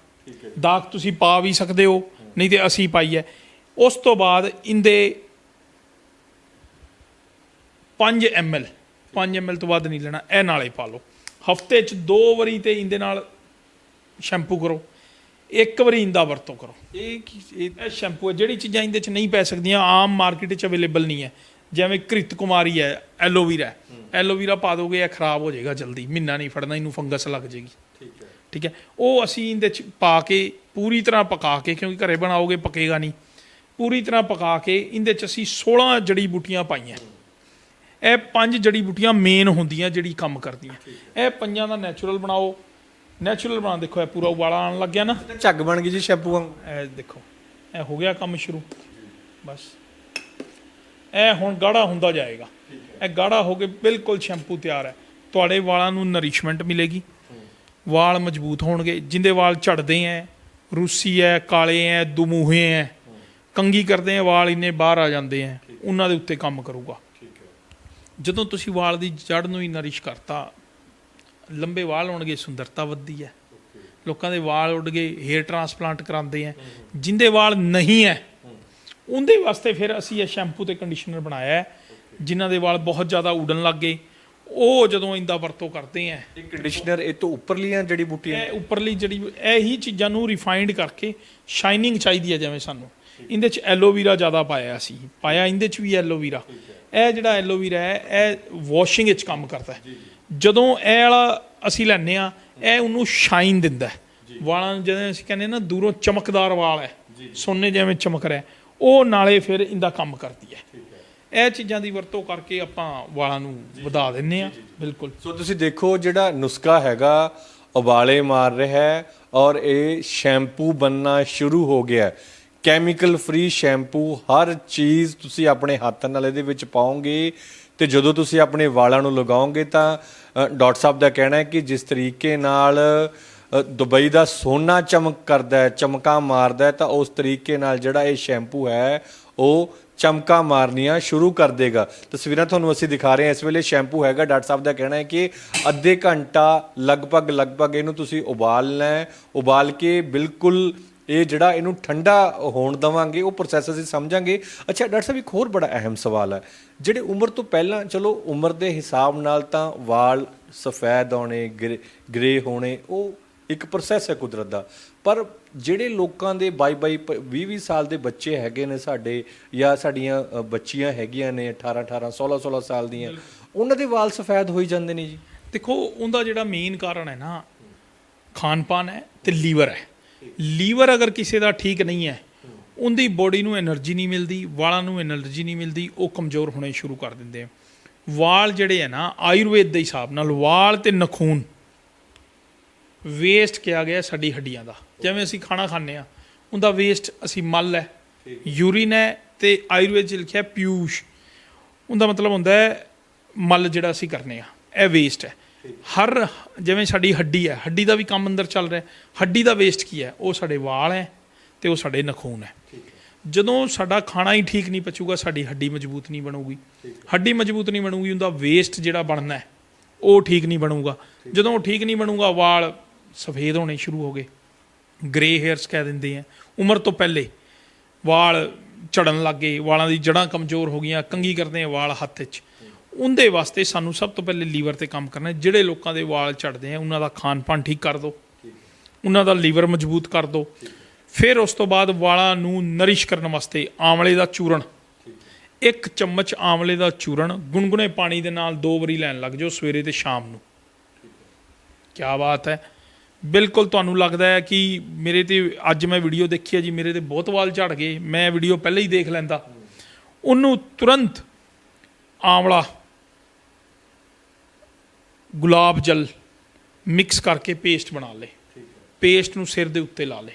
ਦਾਖ ਤੁਸੀਂ ਪਾ ਵੀ ਸਕਦੇ ਹੋ ਨਹੀਂ ਤੇ ਅਸੀਂ ਪਾਈ ਹੈ। ਉਸ ਤੋਂ ਬਾਅਦ ਇੰਦੇ 5 ml 5 ml ਤੋਂ ਵੱਧ ਨਹੀਂ ਲੈਣਾ ਇਹ ਨਾਲੇ ਪਾ ਲਓ। ਹਫ਼ਤੇ 'ਚ ਦੋ ਵਾਰੀ ਤੇ ਇਹਦੇ ਨਾਲ ਸ਼ੈਂਪੂ ਕਰੋ ਇੱਕ ਵਾਰੀ ਇੰਦਾ ਵਰਤੋਂ ਕਰੋ। ਇਹ ਇਹ ਸ਼ੈਂਪੂ ਹੈ ਜਿਹੜੀ ਚੀਜ਼ਾਂ ਇਹਦੇ 'ਚ ਨਹੀਂ ਪੈ ਸਕਦੀਆਂ ਆਮ ਮਾਰਕੀਟ 'ਚ ਅਵੇਲੇਬਲ ਨਹੀਂ ਹੈ। ਜਿਵੇਂ ਕ੍ਰਿਤ ਕੁਮਾਰੀ ਹੈ ਐਲੋਵੀਰਾ ਹੈ। ਐਲੋਵੀਰਾ ਪਾ ਦੋਗੇ ਇਹ ਖਰਾਬ ਹੋ ਜਾਏਗਾ ਜਲਦੀ ਮਹੀਨਾ ਨਹੀਂ ਫੜਨਾ ਇਹਨੂੰ ਫੰਗਸ ਲੱਗ ਜਾਏਗੀ। ਠੀਕ ਹੈ। ਠੀਕ ਹੈ ਉਹ ਅਸੀਂ ਇਹਦੇ ਚ ਪਾ ਕੇ ਪੂਰੀ ਤਰ੍ਹਾਂ ਪਕਾ ਕੇ ਕਿਉਂਕਿ ਘਰੇ ਬਣਾਓਗੇ ਪੱਕੇਗਾ ਨਹੀਂ। ਪੂਰੀ ਤਰ੍ਹਾਂ ਪਕਾ ਕੇ ਇਹਦੇ ਚ ਅਸੀਂ 16 ਜੜੀ ਬੂਟੀਆਂ ਪਾਈਆਂ। ਇਹ ਪੰਜ ਜੜੀ ਬੂਟੀਆਂ ਮੇਨ ਹੁੰਦੀਆਂ ਜਿਹੜੀ ਕੰਮ ਕਰਦੀਆਂ। ਇਹ ਪੰਜਾਂ ਦਾ ਨੈਚੁਰਲ ਬਣਾਓ। ਨੈਚੁਰਲ ਬਣਾ ਦੇਖੋ ਇਹ ਪੂਰਾ ਉਬਾਲਾ ਆਉਣ ਲੱਗਿਆ ਨਾ। ਝੱਗ ਬਣ ਗਈ ਜੀ ਸ਼ੈਂਪੂ ਵਾਂਗ। ਇਹ ਦੇਖੋ ਇਹ ਹੋ ਗਿਆ ਕੰਮ ਸ਼ੁਰੂ। ਬਸ। ਇਹ ਹੁਣ ਗਾੜਾ ਹੁੰਦਾ ਜਾਏਗਾ। ਇਹ ਗਾੜਾ ਹੋ ਕੇ ਬਿਲਕੁਲ ਸ਼ੈਂਪੂ ਤਿਆਰ ਹੈ। ਤੁਹਾਡੇ ਵਾਲਾਂ ਨੂੰ ਨਰਿਸ਼ਮੈਂਟ ਮਿਲੇਗੀ। ਵਾਲ ਮਜ਼ਬੂਤ ਹੋਣਗੇ। ਜਿੰਦੇ ਵਾਲ ਝੜਦੇ ਐ ਰੂਸੀ ਐ ਕਾਲੇ ਐ ਦੁਮੂਹੇ ਐ ਕੰਗੀ ਕਰਦੇ ਐ ਵਾਲ ਇੰਨੇ ਬਾਹਰ ਆ ਜਾਂਦੇ ਐ। ਉਹਨਾਂ ਦੇ ਉੱਤੇ ਕੰਮ ਕਰੂਗਾ। ਜਦੋਂ ਤੁਸੀਂ ਵਾਲ ਦੀ ਜੜ ਨੂੰ ਹੀ ਨਰਿਸ਼ ਕਰਤਾ ਲੰਬੇ ਵਾਲ ਹੋਣਗੇ ਸੁੰਦਰਤਾ ਵੱਧਦੀ ਹੈ। ਲੋਕਾਂ ਦੇ ਵਾਲ ਉੱਡ ਗਏ ਹੇਅਰ ਟ੍ਰਾਂਸਪਲਾਂਟ ਕਰਾਉਂਦੇ ਆ ਜਿੰਦੇ ਵਾਲ ਨਹੀਂ ਹੈ ਉਹਦੇ ਵਾਸਤੇ ਫਿਰ ਅਸੀਂ ਇਹ ਸ਼ੈਂਪੂ ਤੇ ਕੰਡੀਸ਼ਨਰ ਬਣਾਇਆ ਜਿਨ੍ਹਾਂ ਦੇ ਵਾਲ ਬਹੁਤ ਜ਼ਿਆਦਾ ਉਡਣ ਲੱਗ ਗਏ। ਉਹ ਜਦੋਂ ਇੰਦਾ ਵਰਤੋਂ ਕਰਦੇ ਆ ਇਹ ਕੰਡੀਸ਼ਨਰ ਇਹ ਤੋਂ ਉੱਪਰਲੀਆਂ ਜੜੀ ਬੂਟੀਆਂ ਇਹ ਉੱਪਰਲੀ ਜਿਹੜੀ ਇਹ ਹੀ ਚੀਜ਼ਾਂ ਨੂੰ ਰਿਫਾਈਨਡ ਕਰਕੇ ਸ਼ਾਈਨਿੰਗ ਚਾਹੀਦੀ ਹੈ ਜਿਵੇਂ ਸਾਨੂੰ। ਇਹਦੇ ਚ ਐਲੋਵੀਰਾ ਜ਼ਿਆਦਾ ਪਾਇਆ ਸੀ। ਪਾਇਆ ਇਹਦੇ ਚ ਵੀ ਐਲੋਵੀਰਾ ਇਹ ਜਿਹੜਾ ਐਲੋਵੀਰਾ ਹੈ ਇਹ ਵਾਸ਼ਿੰਗ ਵਿੱਚ ਕੰਮ ਕਰਦਾ ਹੈ। ਜਦੋਂ ਇਹ ਵਾਲਾ ਅਸੀਂ ਲੈਨੇ ਆ ਇਹ ਉਹਨੂੰ ਸ਼ਾਈਨ ਦਿੰਦਾ ਹੈ। ਵਾਲਾਂ ਨੂੰ ਜਦੋਂ ਅਸੀਂ ਕਹਿੰਦੇ ਨਾ ਦੂਰੋਂ ਚਮਕਦਾਰ ਵਾਲ ਹੈ ਸੋਨੇ ਜਿਵੇਂ ਚਮਕ ਰਿਹਾ ਉਹ ਨਾਲੇ ਫਿਰ ਇਹਦਾ ਕੰਮ ਕਰਦੀ ਹੈ। ਇਹ ਚੀਜ਼ਾਂ ਦੀ ਵਰਤੋਂ ਕਰਕੇ ਆਪਾਂ ਵਾਲਾਂ ਨੂੰ ਵਧਾ ਦਿੰਨੇ ਆ ਬਿਲਕੁਲ। ਸੋ ਤੁਸੀਂ ਦੇਖੋ ਜਿਹੜਾ ਨੁਸਖਾ ਹੈਗਾ ਉਬਾਲੇ ਮਾਰ ਰਿਹਾ ਹੈ ਔਰ ਇਹ ਸ਼ੈਂਪੂ ਬੰਨਣਾ ਸ਼ੁਰੂ ਹੋ ਗਿਆ ਹੈ। ਕੈਮੀਕਲ ਫ੍ਰੀ ਸ਼ੈਂਪੂ ਹਰ ਚੀਜ਼ ਤੁਸੀਂ ਆਪਣੇ ਹੱਥ ਨਾਲ ਇਹਦੇ ਵਿੱਚ ਪਾਓਗੇ ਤੇ ਜਦੋਂ ਤੁਸੀਂ ਆਪਣੇ ਵਾਲਾਂ ਨੂੰ ਲਗਾਓਗੇ ਤਾਂ ਡਾਕਟਰ ਸਾਹਿਬ ਦਾ ਕਹਿਣਾ ਹੈ ਕਿ ਜਿਸ ਤਰੀਕੇ ਨਾਲ ਦੁਬਈ ਦਾ ਸੋਨਾ ਚਮਕ ਕਰਦਾ ਹੈ, ਚਮਕਾਂ ਮਾਰਦਾ ਹੈ, ਤਾਂ ਉਸ ਤਰੀਕੇ ਨਾਲ ਜਿਹੜਾ ਇਹ ਸ਼ੈਂਪੂ ਹੈ, ਉਹ ਚਮਕਾਂ ਮਾਰਨੀਆਂ ਸ਼ੁਰੂ ਕਰ ਦੇਗਾ। ਤਸਵੀਰਾਂ ਤੁਹਾਨੂੰ ਅਸੀਂ ਦਿਖਾ ਰਹੇ ਹਾਂ। ਇਸ ਵੇਲੇ ਸ਼ੈਂਪੂ ਹੈਗਾ, ਡਾਕਟਰ ਸਾਹਿਬ ਦਾ ਕਹਿਣਾ ਹੈ ਕਿ ਅੱਧੇ ਘੰਟਾ ਲਗਭਗ ਲਗਭਗ ਇਹਨੂੰ ਤੁਸੀਂ ਉਬਾਲਣਾ ਹੈ। ਉਬਾਲ ਕੇ ਬਿਲਕੁਲ ਇਹ ਜਿਹੜਾ ਇਹਨੂੰ ਠੰਡਾ ਹੋਣ ਦਵਾਂਗੇ ਉਹ ਪ੍ਰੋਸੈਸ ਅਸੀਂ ਸਮਝਾਂਗੇ। ਅੱਛਾ ਡਾਕਟਰ ਸਾਹਿਬ ਇੱਕ ਹੋਰ ਬੜਾ ਅਹਿਮ ਸਵਾਲ ਹੈ। ਜਿਹੜੇ ਉਮਰ ਤੋਂ ਪਹਿਲਾਂ ਚਲੋ ਉਮਰ ਦੇ ਹਿਸਾਬ ਨਾਲ ਤਾਂ ਵਾਲ ਸਫੈਦ ਹੋਣੇ ਗ੍ਰੇ ਹੋਣੇ ਉਹ ਇੱਕ ਪ੍ਰੋਸੈਸ ਹੈ ਕੁਦਰਤ ਦਾ। ਪਰ ਜਿਹੜੇ ਲੋਕਾਂ ਦੇ 22 22 20 20 ਸਾਲ ਦੇ ਬੱਚੇ ਹੈਗੇ ਨੇ ਸਾਡੇ ਜਾਂ ਸਾਡੀਆਂ ਬੱਚੀਆਂ ਹੈਗੀਆਂ ਨੇ 18 18 16 16 ਸਾਲ ਦੀਆਂ ਉਹਨਾਂ ਦੇ ਵਾਲ ਸਫੈਦ ਹੋਈ ਜਾਂਦੇ ਨੇ ਜੀ। ਦੇਖੋ ਉਹਦਾ ਜਿਹੜਾ ਮੇਨ ਕਾਰਨ ਹੈ ਨਾ ਖਾਣ ਪਾਨ ਹੈ ਤੇ ਲੀਵਰ ਹੈ। ਲੀਵਰ ਅਗਰ ਕਿਸੇ ਦਾ ਠੀਕ ਨਹੀਂ ਹੈ, ਉਹਦੀ ਬੋਡੀ ਨੂੰ એનર્ਜੀ ਨਹੀਂ ਮਿਲਦੀ, ਵਾਲਾਂ ਨੂੰ એનર્ਜੀ ਨਹੀਂ ਮਿਲਦੀ, ਉਹ ਕਮਜ਼ੋਰ ਹੋਣੇ ਸ਼ੁਰੂ ਕਰ ਦਿੰਦੇ ਆ। ਵਾਲ ਜਿਹੜੇ ਆ ਨਾ, ਆਯੁਰਵੇਦ ਦੇ ਹਿਸਾਬ ਨਾਲ ਵਾਲ ਤੇ ਨਖੂਨ ਵੇਸਟ ਕਿਹਾ ਗਿਆ ਸਾਡੀ ਹੱਡੀਆਂ ਦਾ। ਜਿਵੇਂ ਅਸੀਂ ਖਾਣਾ ਖਾਂਦੇ ਆ ਉਹਦਾ ਵੇਸਟ ਅਸੀਂ ਮਲ ਹੈ ਯੂਰੀਨ ਹੈ ਤੇ ਆਯੁਰਵੇਦ 'ਚ ਲਿਖਿਆ ਪਿਊਸ਼। ਉਹਦਾ ਮਤਲਬ ਹੁੰਦਾ ਹੈ ਮਲ ਜਿਹੜਾ ਅਸੀਂ ਕਰਨੇ ਆ, ਇਹ ਵੇਸਟ ਹੈ। ਹਰ ਜਿਵੇਂ ਸਾਡੀ ਹੱਡੀ ਹੈ ਹੱਡੀ ਦਾ ਵੀ ਕੰਮ ਅੰਦਰ ਚੱਲ ਰਿਹਾ। ਹੱਡੀ ਦਾ ਵੇਸਟ ਕੀ ਹੈ? ਉਹ ਸਾਡੇ ਵਾਲ ਹੈ ਤੇ ਉਹ ਸਾਡੇ ਨਖੂਨ ਹੈ। ਜਦੋਂ ਸਾਡਾ ਖਾਣਾ ਹੀ ਠੀਕ ਨਹੀਂ ਪਚੂਗਾ ਸਾਡੀ ਹੱਡੀ ਮਜ਼ਬੂਤ ਨਹੀਂ ਬਣੂਗੀ। ਹੱਡੀ ਮਜ਼ਬੂਤ ਨਹੀਂ ਬਣੂਗੀ ਉਹਦਾ ਵੇਸਟ ਜਿਹੜਾ ਬਣਨਾ ਹੈ ਉਹ ਠੀਕ ਨਹੀਂ ਬਣੂਗਾ। ਜਦੋਂ ਉਹ ਠੀਕ ਨਹੀਂ ਬਣੂਗਾ ਵਾਲ ਸਫੇਦ ਹੋਣੇ ਸ਼ੁਰੂ ਹੋ ਗਏ। ਗ੍ਰੇ ਹੇਅਰਸ ਕਹਿ ਦਿੰਦੇ ਆ। ਉਮਰ ਤੋਂ ਪਹਿਲੇ ਵਾਲ ਝੜਨ ਲੱਗ ਵਾਲਾਂ ਦੀ ਜੜਾਂ ਕਮਜ਼ੋਰ ਹੋ ਗਈਆਂ ਕੰਗੀ ਕਰਦੇ ਆ ਵਾਲ ਹੱਥ 'ਚ। ਉਹਦੇ ਵਾਸਤੇ ਸਾਨੂੰ ਸਭ ਤੋਂ ਪਹਿਲੇ ਲੀਵਰ ਤੇ ਕੰਮ ਕਰਨਾ ਹੈ। ਜਿਹੜੇ ਲੋਕਾਂ ਦੇ ਵਾਲ ਝੜਦੇ ਆ, ਉਹਨਾਂ ਦਾ ਖਾਣ ਪਾਣ ਠੀਕ ਕਰ ਦਿਓ ਉਹਨਾਂ ਦਾ ਲੀਵਰ ਮਜ਼ਬੂਤ ਕਰ ਦਿਓ ਫਿਰ ਉਸ ਤੋਂ ਬਾਅਦ ਵਾਲਾਂ ਨੂੰ ਨਰਿਸ਼ ਕਰਨ ਵਾਸਤੇ ਆਮਲੇ ਦਾ ਚੂਰਨ। ਇੱਕ ਚਮਚ ਆਮਲੇ ਦਾ ਚੂਰਨ ਗੁਨਗੁਨੇ ਪਾਣੀ ਦੇ ਨਾਲ ਦੋ ਵਾਰੀ ਲੈਣ ਲੱਗ ਜਾਓ ਸਵੇਰੇ ਤੇ ਸ਼ਾਮ ਨੂੰ। ਕੀ ਬਾਤ ਹੈ। ਬਿਲਕੁਲ ਤੁਹਾਨੂੰ ਲੱਗਦਾ ਹੈ ਕਿ ਮੇਰੇ ਤੇ ਅੱਜ ਮੈਂ ਵੀਡੀਓ ਦੇਖੀ ਹੈ ਜੀ, ਮੇਰੇ ਤੇ ਬਹੁਤ ਵਾਲ ਝੜ ਗਏ, ਮੈਂ ਵੀਡੀਓ ਪਹਿਲਾਂ ਹੀ ਦੇਖ ਲੈਂਦਾ। ਉਹਨੂੰ ਤੁਰੰਤ ਆਮਲਾ ਗੁਲਾਬ ਜਲ ਮਿਕਸ ਕਰਕੇ ਪੇਸਟ ਬਣਾ ਲੇ ਪੇਸਟ ਨੂੰ ਸਿਰ ਦੇ ਉੱਤੇ ਲਾ ਲੇ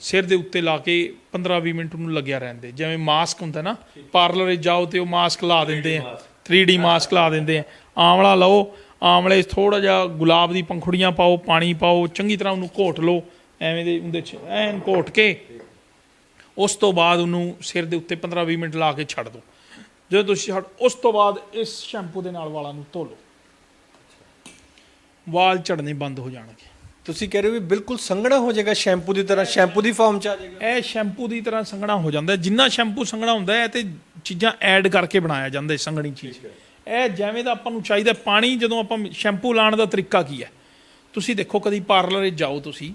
ਸਿਰ ਦੇ ਉੱਤੇ ਲਾ ਕੇ 15-20 ਮਿੰਟ ਉਹਨੂੰ ਲੱਗਿਆ ਰਹਿੰਦੇ। ਜਿਵੇਂ ਮਾਸਕ ਹੁੰਦਾ ਨਾ ਪਾਰਲਰ ਵਿੱਚ ਜਾਓ ਤੇ ਉਹ ਮਾਸਕ ਲਾ ਦਿੰਦੇ ਆ। 3D ਮਾਸਕ ਲਾ ਦਿੰਦੇ ਆ। ਆਮਲਾ ਲਓ ਆਮਲੇ 'ਚ ਥੋੜਾ ਜਿਹਾ ਗੁਲਾਬ ਦੀ ਪੰਖੁੜੀਆਂ ਪਾਓ ਪਾਣੀ ਪਾਓ ਚੰਗੀ ਤਰ੍ਹਾਂ ਉਹਨੂੰ ਘੋਟ ਲਓ। ਐਵੇਂ ਦੇ ਉਹਦੇ 'ਚ ਐਨ ਘੋਟ ਕੇ ਉਸ ਤੋਂ ਬਾਅਦ ਉਹਨੂੰ ਸਿਰ ਦੇ ਉੱਤੇ 15-20 ਮਿੰਟ ਲਾ ਕੇ ਛੱਡ ਦਿਓ ਜਦੋਂ ਤੁਸੀਂ ਛੱਡ ਉਸ ਤੋਂ ਬਾਅਦ ਇਸ ਸ਼ੈਂਪੂ ਦੇ ਨਾਲ ਵਾਲਾਂ ਨੂੰ ਧੋ ਲਓ। ਵਾਲ ਝੜਨੇ ਬੰਦ ਹੋ ਜਾਣਗੇ। ਤੁਸੀਂ ਕਹਿ ਰਹੇ ਹੋ ਵੀ ਬਿਲਕੁਲ ਸੰਘਣਾ ਹੋ ਜਾਏਗਾ ਸ਼ੈਂਪੂ ਦੀ ਤਰ੍ਹਾਂ ਸ਼ੈਂਪੂ ਦੀ ਫਾਰਮ ਚ ਆ ਜਾਏਗਾ। ਇਹ ਸ਼ੈਂਪੂ ਦੀ ਤਰ੍ਹਾਂ ਸੰਘਣਾ ਹੋ ਜਾਂਦਾ ਹੈ। ਜਿੰਨਾ ਸ਼ੈਂਪੂ ਸੰਘਣਾ ਹੁੰਦਾ ਹੈ ਤੇ ਚੀਜ਼ਾਂ ਐਡ ਕਰਕੇ ਬਣਾਇਆ ਜਾਂਦਾ ਹੈ ਸੰਘਣੀ ਚੀਜ਼। ਇਹ ਜਿਵੇਂ ਦਾ ਆਪਾਂ ਨੂੰ ਚਾਹੀਦਾ ਪਾਣੀ ਜਦੋਂ ਆਪਾਂ ਸ਼ੈਂਪੂ ਲਾਉਣ ਦਾ ਤਰੀਕਾ ਕੀ ਹੈ? ਤੁਸੀਂ ਦੇਖੋ ਕਦੀ ਪਾਰਲਰ 'ਚ ਜਾਓ ਤੁਸੀਂ।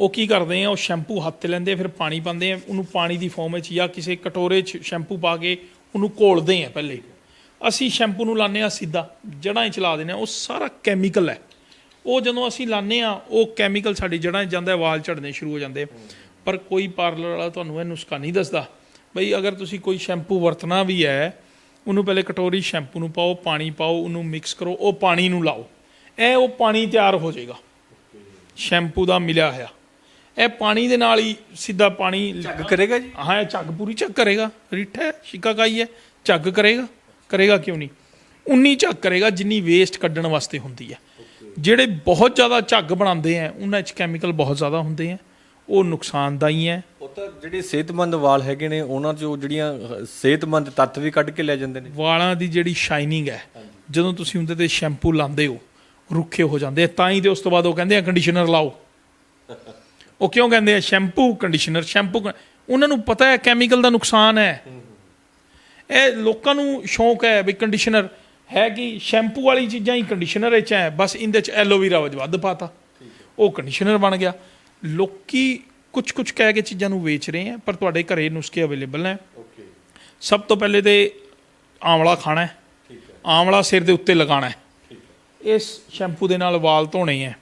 ਉਹ ਕੀ ਕਰਦੇ ਆ ਉਹ ਸ਼ੈਂਪੂ ਹੱਥ ਤੇ ਲੈਂਦੇ ਆ, ਫਿਰ ਪਾਣੀ ਪਾਉਂਦੇ ਆ ਉਹਨੂੰ ਪਾਣੀ ਦੀ ਫਾਰਮ ਵਿੱਚ ਜਾਂ ਕਿਸੇ ਕਟੋਰੇ 'ਚ ਸ਼ੈਂਪੂ ਪਾ ਕੇ ਉਹਨੂੰ ਘੋਲਦੇ ਆ ਪਹਿਲੇ। ਅਸੀਂ ਸ਼ੈਂਪੂ ਨੂੰ ਲਾਉਂਦੇ ਆ ਸਿੱਧਾ ਜੜ੍ਹਾਂ 'ਚ ਲਾ ਦਿੰਦੇ ਆ ਉਹ ਸਾਰਾ ਕੈਮੀਕਲ ਹੈ। ਉਹ ਜਦੋਂ ਅਸੀਂ ਲਾਉਂਦੇ ਆ ਉਹ ਕੈਮੀਕਲ ਸਾਡੀ ਜੜ੍ਹਾਂ 'ਚ ਜਾਂਦਾ ਹੈ, ਵਾਲ ਝੜਨੇ ਸ਼ੁਰੂ ਹੋ ਜਾਂਦੇ। ਪਰ ਕੋਈ ਪਾਰਲਰ ਵਾਲਾ ਤੁਹਾਨੂੰ ਇਹ ਨੁਸਖਾ ਨਹੀਂ ਦੱਸਦਾ। ਬਈ ਅਗਰ ਤੁਸੀਂ ਕੋਈ ਸ਼ੈਂਪੂ ਵਰਤਣਾ ਵੀ ਹੈ ਉਹਨੂੰ ਪਹਿਲੇ ਕਟੋਰੀ ਸ਼ੈਂਪੂ ਨੂੰ ਪਾਓ ਪਾਣੀ ਪਾਓ ਉਹਨੂੰ ਮਿਕਸ ਕਰੋ ਉਹ ਪਾਣੀ ਨੂੰ ਲਾਓ। ਇਹ ਉਹ ਪਾਣੀ ਤਿਆਰ ਹੋ ਜਾਏਗਾ। ਸ਼ੈਂਪੂ ਦਾ ਮਿਲਿਆ ਹੋਇਆ। ਇਹ ਪਾਣੀ ਦੇ ਨਾਲ ਹੀ ਸਿੱਧਾ ਪਾਣੀ ਝੱਗ ਕਰੇਗਾ ਜੀ? ਹਾਂ ਇਹ ਝੱਗ ਪੂਰੀ ਝੱਗ ਕਰੇਗਾ। ਰਿੱਠ ਸ਼ਿਕਾਕਾਈ ਹੈ ਝੱਗ ਕਰੇਗਾ। ਕਰੇਗਾ ਕਿਉਂ ਨਹੀਂ? ਉਨੀ ਝੱਗ ਕਰੇਗਾ ਜਿੰਨੀ ਵੇਸਟ ਕੱਢਣ ਵਾਸਤੇ ਹੁੰਦੀ ਹੈ। ਜਿਹੜੇ ਬਹੁਤ ਜ਼ਿਆਦਾ ਝੱਗ ਬਣਾਉਂਦੇ ਆ ਉਹਨਾਂ 'ਚ ਕੈਮੀਕਲ ਬਹੁਤ ਜ਼ਿਆਦਾ ਹੁੰਦੇ ਆ ਉਹ ਨੁਕਸਾਨਦਾਈ ਹੈ। ਉਹ ਤਾਂ ਜਿਹੜੇ ਸਿਹਤਮੰਦ ਵਾਲ ਹੈਗੇ ਨੇ ਉਹਨਾਂ 'ਚੋਂ ਜਿਹੜੀਆਂ ਸਿਹਤਮੰਦ ਤੱਤ ਵੀ ਕੱਢ ਕੇ ਲੈ ਜਾਂਦੇ ਨੇ। ਵਾਲਾਂ ਦੀ ਜਿਹੜੀ ਸ਼ਾਈਨਿੰਗ ਹੈ ਜਦੋਂ ਤੁਸੀਂ ਉਹਦੇ ਤੇ ਸ਼ੈਂਪੂ ਲਾਉਂਦੇ ਹੋ ਰੁੱਖੇ ਹੋ ਜਾਂਦੇ ਆ ਤਾਂ ਹੀ ਤੇ ਉਸ ਤੋਂ ਬਾਅਦ ਉਹ ਕਹਿੰਦੇ ਆ ਕੰਡੀਸ਼ਨਰ ਲਾਓ। ਉਹ ਕਿਉਂ ਕਹਿੰਦੇ ਆ? ਸ਼ੈਂਪੂ ਕੰਡੀਸ਼ਨਰ ਸ਼ੈਂਪੂ ਉਹਨਾਂ ਨੂੰ ਪਤਾ ਹੈ ਕੈਮੀਕਲ ਦਾ ਨੁਕਸਾਨ ਹੈ। ਇਹ ਲੋਕਾਂ ਨੂੰ ਸ਼ੌਂਕ ਹੈ ਵੀ ਕੰਡੀਸ਼ਨਰ ਹੈ ਕਿ ਸ਼ੈਂਪੂ ਵਾਲੀ ਚੀਜ਼ਾਂ ਹੀ ਕੰਡੀਸ਼ਨਰ ਵਿੱਚ ਹੈ ਬਸ ਇਹਦੇ ਚ ਐਲੋਵੇਰਾ ਵੱਧ ਪਾਤਾ। ਉਹ ਕੰਡੀਸ਼ਨਰ ਬਣ ਗਿਆ। ਲੋਕੀ ਕੁਝ ਕੁਝ ਕਹਿ ਕੇ ਚੀਜ਼ਾਂ ਨੂੰ ਵੇਚ ਰਹੇ ਆ ਪਰ ਤੁਹਾਡੇ ਘਰੇ ਨੁਸਖੇ ਅਵੇਲੇਬਲ ਨੇ। ਓਕੇ ਸਭ ਤੋਂ ਪਹਿਲੇ ਤੇ ਆਂਵਲਾ ਖਾਣਾ ਹੈ। ਆਂਵਲਾ ਸਿਰ ਦੇ ਉੱਤੇ ਲਗਾਉਣਾ ਹੈ। ਇਸ ਸ਼ੈਂਪੂ ਦੇ ਨਾਲ ਵਾਲ ਧੋਣੇ ਹੈ।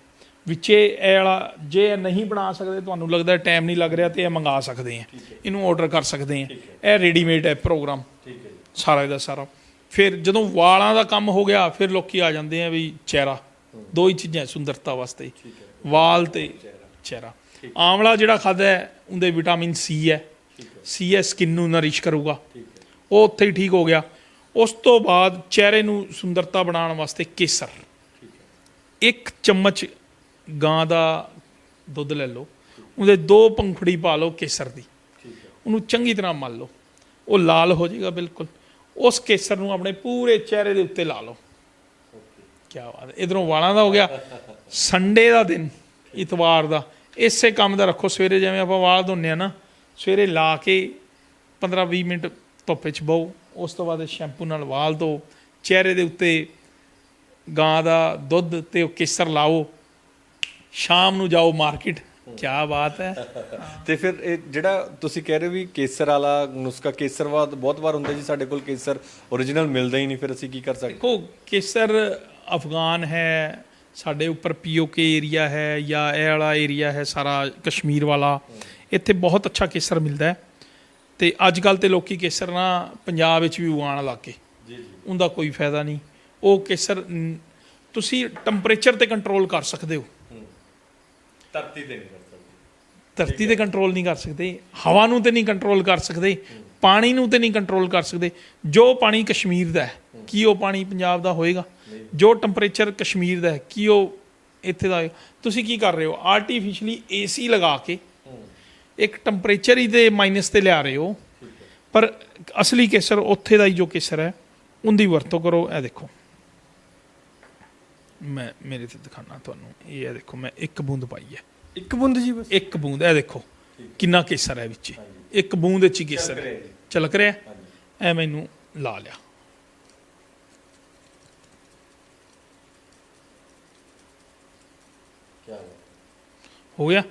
ਵਿੱਚੇ ਇਹ ਵਾਲਾ ਜੇ ਇਹ ਨਹੀਂ ਬਣਾ ਸਕਦੇ ਤੁਹਾਨੂੰ ਲੱਗਦਾ ਟਾਈਮ ਨਹੀਂ ਲੱਗ ਰਿਹਾ ਤੇ ਇਹ ਮੰਗਾ ਸਕਦੇ ਆ ਇਹਨੂੰ ਆਰਡਰ ਕਰ ਸਕਦੇ ਆ ਇਹ ਰੈਡੀਮੇਡ ਹੈ ਪ੍ਰੋਗਰਾਮ ਠੀਕ ਹੈ ਜੀ। ਸਾਰਾ ਦਾ ਸਾਰਾ। ਫਿਰ ਜਦੋਂ ਵਾਲਾਂ ਦਾ ਕੰਮ ਹੋ ਗਿਆ ਫਿਰ ਲੋਕੀ ਆ ਜਾਂਦੇ ਆ ਵੀ ਚਿਹਰਾ। ਦੋ ਹੀ ਚੀਜ਼ਾਂ ਸੁੰਦਰਤਾ ਵਾਸਤੇ। ਵਾਲ ਤੇ ਚਿਹਰਾ। ਆਂਵਲਾ ਜਿਹੜਾ ਖਾਦਾ ਹੈ ਉਹਦੇ ਵਿਟਾਮਿਨ ਸੀ ਹੈ। ਸੀ ਹੈ। ਸਕਿਨ ਨੂੰ ਨਰਿਸ਼ ਕਰੂਗਾ। ਉਹ ਉੱਥੇ ਹੀ ਠੀਕ ਹੋ ਗਿਆ। ਉਸ ਤੋਂ ਬਾਅਦ ਚਿਹਰੇ ਨੂੰ ਸੁੰਦਰਤਾ ਬਣਾਉਣ ਵਾਸਤੇ ਕੇਸਰ। ਇੱਕ ਚਮਚ ਗਾਂ ਦਾ ਦੁੱਧ ਲੈ ਲਓ ਉਹਦੇ ਦੋ ਪੰਖੜੀ ਪਾ ਲਓ ਕੇਸਰ ਦੀ। ਉਹਨੂੰ ਚੰਗੀ ਤਰ੍ਹਾਂ ਮਲ ਲਓ। ਉਹ ਲਾਲ ਹੋ ਜਾਏਗਾ ਬਿਲਕੁਲ। ਉਸ ਕੇਸਰ ਨੂੰ ਆਪਣੇ ਪੂਰੇ ਚਿਹਰੇ ਦੇ ਉੱਤੇ ਲਾ ਲਓ। ਕੀ ਬਾਤ ਹੈ। ਇਧਰੋਂ ਵਾਲਾਂ ਦਾ ਹੋ ਗਿਆ। ਸੰਡੇ ਦਾ ਦਿਨ ਇਤਵਾਰ ਦਾ। ਇਸੇ ਕੰਮ ਦਾ ਰੱਖੋ। ਸਵੇਰੇ ਜਿਵੇਂ ਆਪਾਂ ਵਾਲ ਧੋਨੇ ਆ ਨਾ ਸਵੇਰੇ ਲਾ ਕੇ 15-20 ਮਿੰਟ ਧੁੱਪੇ ਚ ਬਹੁ। ਉਸ ਤੋਂ ਬਾਅਦ ਸ਼ੈਂਪੂ ਨਾਲ ਵਾਲ ਧੋ। ਚਿਹਰੇ ਦੇ ਉੱਤੇ ਗਾਂ ਦਾ ਦੁੱਧ ਤੇ ਉਹ ਕੇਸਰ ਲਾਓ। ਸ਼ਾਮ ਨੂੰ ਜਾਓ ਮਾਰਕੀਟ। ਕੀ ਬਾਤ ਹੈ। ਤੇ ਫਿਰ ਇਹ ਜਿਹੜਾ ਤੁਸੀਂ ਕਹਿ ਰਹੇ ਹੋ ਵੀ ਕੇਸਰ ਵਾਲਾ ਨੁਸਖਾ ਕੇਸਰਵਾਦ ਬਹੁਤ ਵਾਰ ਹੁੰਦਾ ਜੀ ਸਾਡੇ ਕੋਲ ਕੇਸਰ origignal ਮਿਲਦਾ ਹੀ ਨਹੀਂ ਫਿਰ ਅਸੀਂ ਕੀ ਕਰ ਸਕਦੇ? ਦੇਖੋ ਕੇਸਰ ਅਫਗਾਨ ਹੈ ਸਾਡੇ ਉੱਪਰ ਪੀਓਕੇ ਏਰੀਆ ਹੈ ਜਾਂ ਇਹ ਵਾਲਾ ਏਰੀਆ ਹੈ ਸਾਰਾ ਕਸ਼ਮੀਰ ਵਾਲਾ। ਇੱਥੇ ਬਹੁਤ ਅੱਛਾ ਕੇਸਰ ਮਿਲਦਾ ਹੈ। ਤੇ ਅੱਜ ਕੱਲ ਤੇ ਲੋਕੀ ਕੇਸਰ ਨਾ ਪੰਜਾਬ ਵਿੱਚ ਵੀ ਉਗਾਉਣ ਲੱਗ ਗਏ। ਜੀ ਜੀ। ਉਹਦਾ ਕੋਈ ਫਾਇਦਾ ਨਹੀਂ। ਉਹ ਕੇਸਰ ਤੁਸੀਂ ਟੈਂਪਰੇਚਰ ਤੇ ਕੰਟਰੋਲ ਕਰ ਸਕਦੇ ਹੋ। ਧਰਤੀ ਤੇ ਨਹੀਂ ਕਰ ਸਕਦੇ। ਧਰਤੀ ਤੇ ਕੰਟਰੋਲ ਨਹੀਂ ਕਰ ਸਕਦੇ ਹਵਾ ਨੂੰ ਤੇ ਨਹੀਂ ਕੰਟਰੋਲ ਕਰ ਸਕਦੇ ਪਾਣੀ ਨੂੰ ਤੇ ਨਹੀਂ ਕੰਟਰੋਲ ਕਰ ਸਕਦੇ। ਜੋ ਪਾਣੀ ਕਸ਼ਮੀਰ ਦਾ ਹੈ ਕੀ ਉਹ ਪਾਣੀ ਪੰਜਾਬ ਦਾ ਹੋਏਗਾ? ਜੋ ਟੈਂਪਰੇਚਰ ਕਸ਼ਮੀਰ ਦਾ ਹੈ ਕੀ ਉਹ ਇੱਥੇ ਦਾ? ਤੁਸੀਂ ਕੀ ਕਰ ਰਹੇ ਹੋ? ਆਰਟੀਫੀਸ਼ੀਅਲੀ ਏਸੀ ਲਗਾ ਕੇ ਇੱਕ ਟੈਂਪਰੇਚਰ ਹੀ ਦੇ ਮਾਈਨਸ ਤੇ ਲਿਆ ਰਹੇ ਹੋ। ਪਰ ਅਸਲੀ ਕੇਸਰ ਉੱਥੇ ਦਾ ਹੀ ਜੋ ਕੇਸਰ ਹੈ ਉਹਦੀ ਵਰਤੋਂ ਕਰੋ ਇਹ ਦੇਖੋ। ਮੈਂ ਮੇਰੇ ਤੇ ਦਿਖਾਣਾ ਤੁਹਾਨੂੰ। ਇਹ ਹੈ ਦੇਖੋ ਮੈਂ ਇੱਕ ਬੂੰਦ ਪਾਈ ਹੈ। ਇੱਕ ਬੁੰਦ ਜੀ ਬਸ? ਇੱਕ ਬੂੰਦ ਇਹ ਦੇਖੋ ਕਿੰਨਾ ਕੇਸਰ ਹੈ ਵਿੱਚ। ਇੱਕ ਬੂੰਦ ਵਿੱਚ ਹੀ ਕੇਸਰ ਹੈ। ਚਲਕ ਰਿਹਾ ਐ ਮੈਨੂੰ ਲਾ ਲਿਆ। ਹੋ। ਗਿਆ?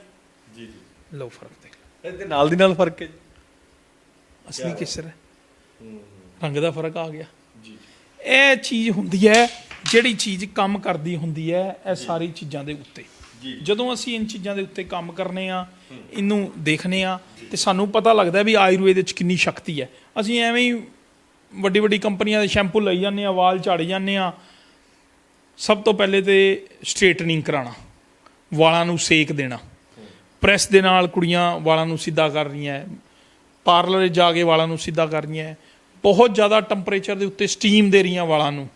ਜੀ ਜੀ। ਲਓ ਫ਼ਰਕ ਦੇਖ। ਇਹਦੇ ਨਾਲ ਦੀ ਨਾਲ ਫ਼ਰਕ ਹੈ ਅਸਲੀ ਕੇਸਰ ਹੈ। ਰੰਗ ਦਾ ਫ਼ਰਕ ਆ ਗਿਆ। ਜੀ। ਇਹ ਚੀਜ਼ ਹੁੰਦੀ ਹੈ ਜਿਹੜੀ ਚੀਜ਼ ਕੰਮ ਕਰਦੀ ਹੁੰਦੀ ਹੈ ਇਹ ਸਾਰੀ ਚੀਜ਼ਾਂ ਦੇ ਉੱਤੇ। ਜਦੋਂ ਅਸੀਂ ਇਨ ਚੀਜ਼ਾਂ ਦੇ ਉੱਤੇ ਕੰਮ ਕਰਨੇ ਆ ਇਹਨੂੰ ਦੇਖਨੇ ਆ ਤੇ ਸਾਨੂੰ ਪਤਾ ਲੱਗਦਾ ਵੀ ਆਯੁਰਵੇਦ ਵਿੱਚ ਕਿੰਨੀ ਸ਼ਕਤੀ ਹੈ। ਅਸੀਂ ਐਵੇਂ ਹੀ ਵੱਡੀ ਵੱਡੀ ਕੰਪਨੀਆਂ ਦੇ ਸ਼ੈਂਪੂ ਲਈ ਜਾਂਦੇ ਆ ਵਾਲ ਝਾੜ ਜਾਂਦੇ ਆ। ਸਭ ਤੋਂ ਪਹਿਲੇ ਤੇ ਸਟ੍ਰੇਟਨਿੰਗ ਕਰਾਉਣਾ ਵਾਲਾਂ ਨੂੰ ਸੇਕ ਦੇਣਾ। ਪ੍ਰੈਸ ਦੇ ਨਾਲ ਕੁੜੀਆਂ ਵਾਲਾਂ ਨੂੰ ਸਿੱਧਾ ਕਰ ਰਹੀਆਂ ਪਾਰਲਰ ਜਾ ਕੇ ਵਾਲਾਂ ਨੂੰ ਸਿੱਧਾ ਕਰ ਰਹੀਆਂ ਬਹੁਤ ਜ਼ਿਆਦਾ ਟੈਂਪਰੇਚਰ ਦੇ ਉੱਤੇ ਸਟੀਮ ਦੇ ਰਹੀਆਂ ਵਾਲਾਂ ਨੂੰ।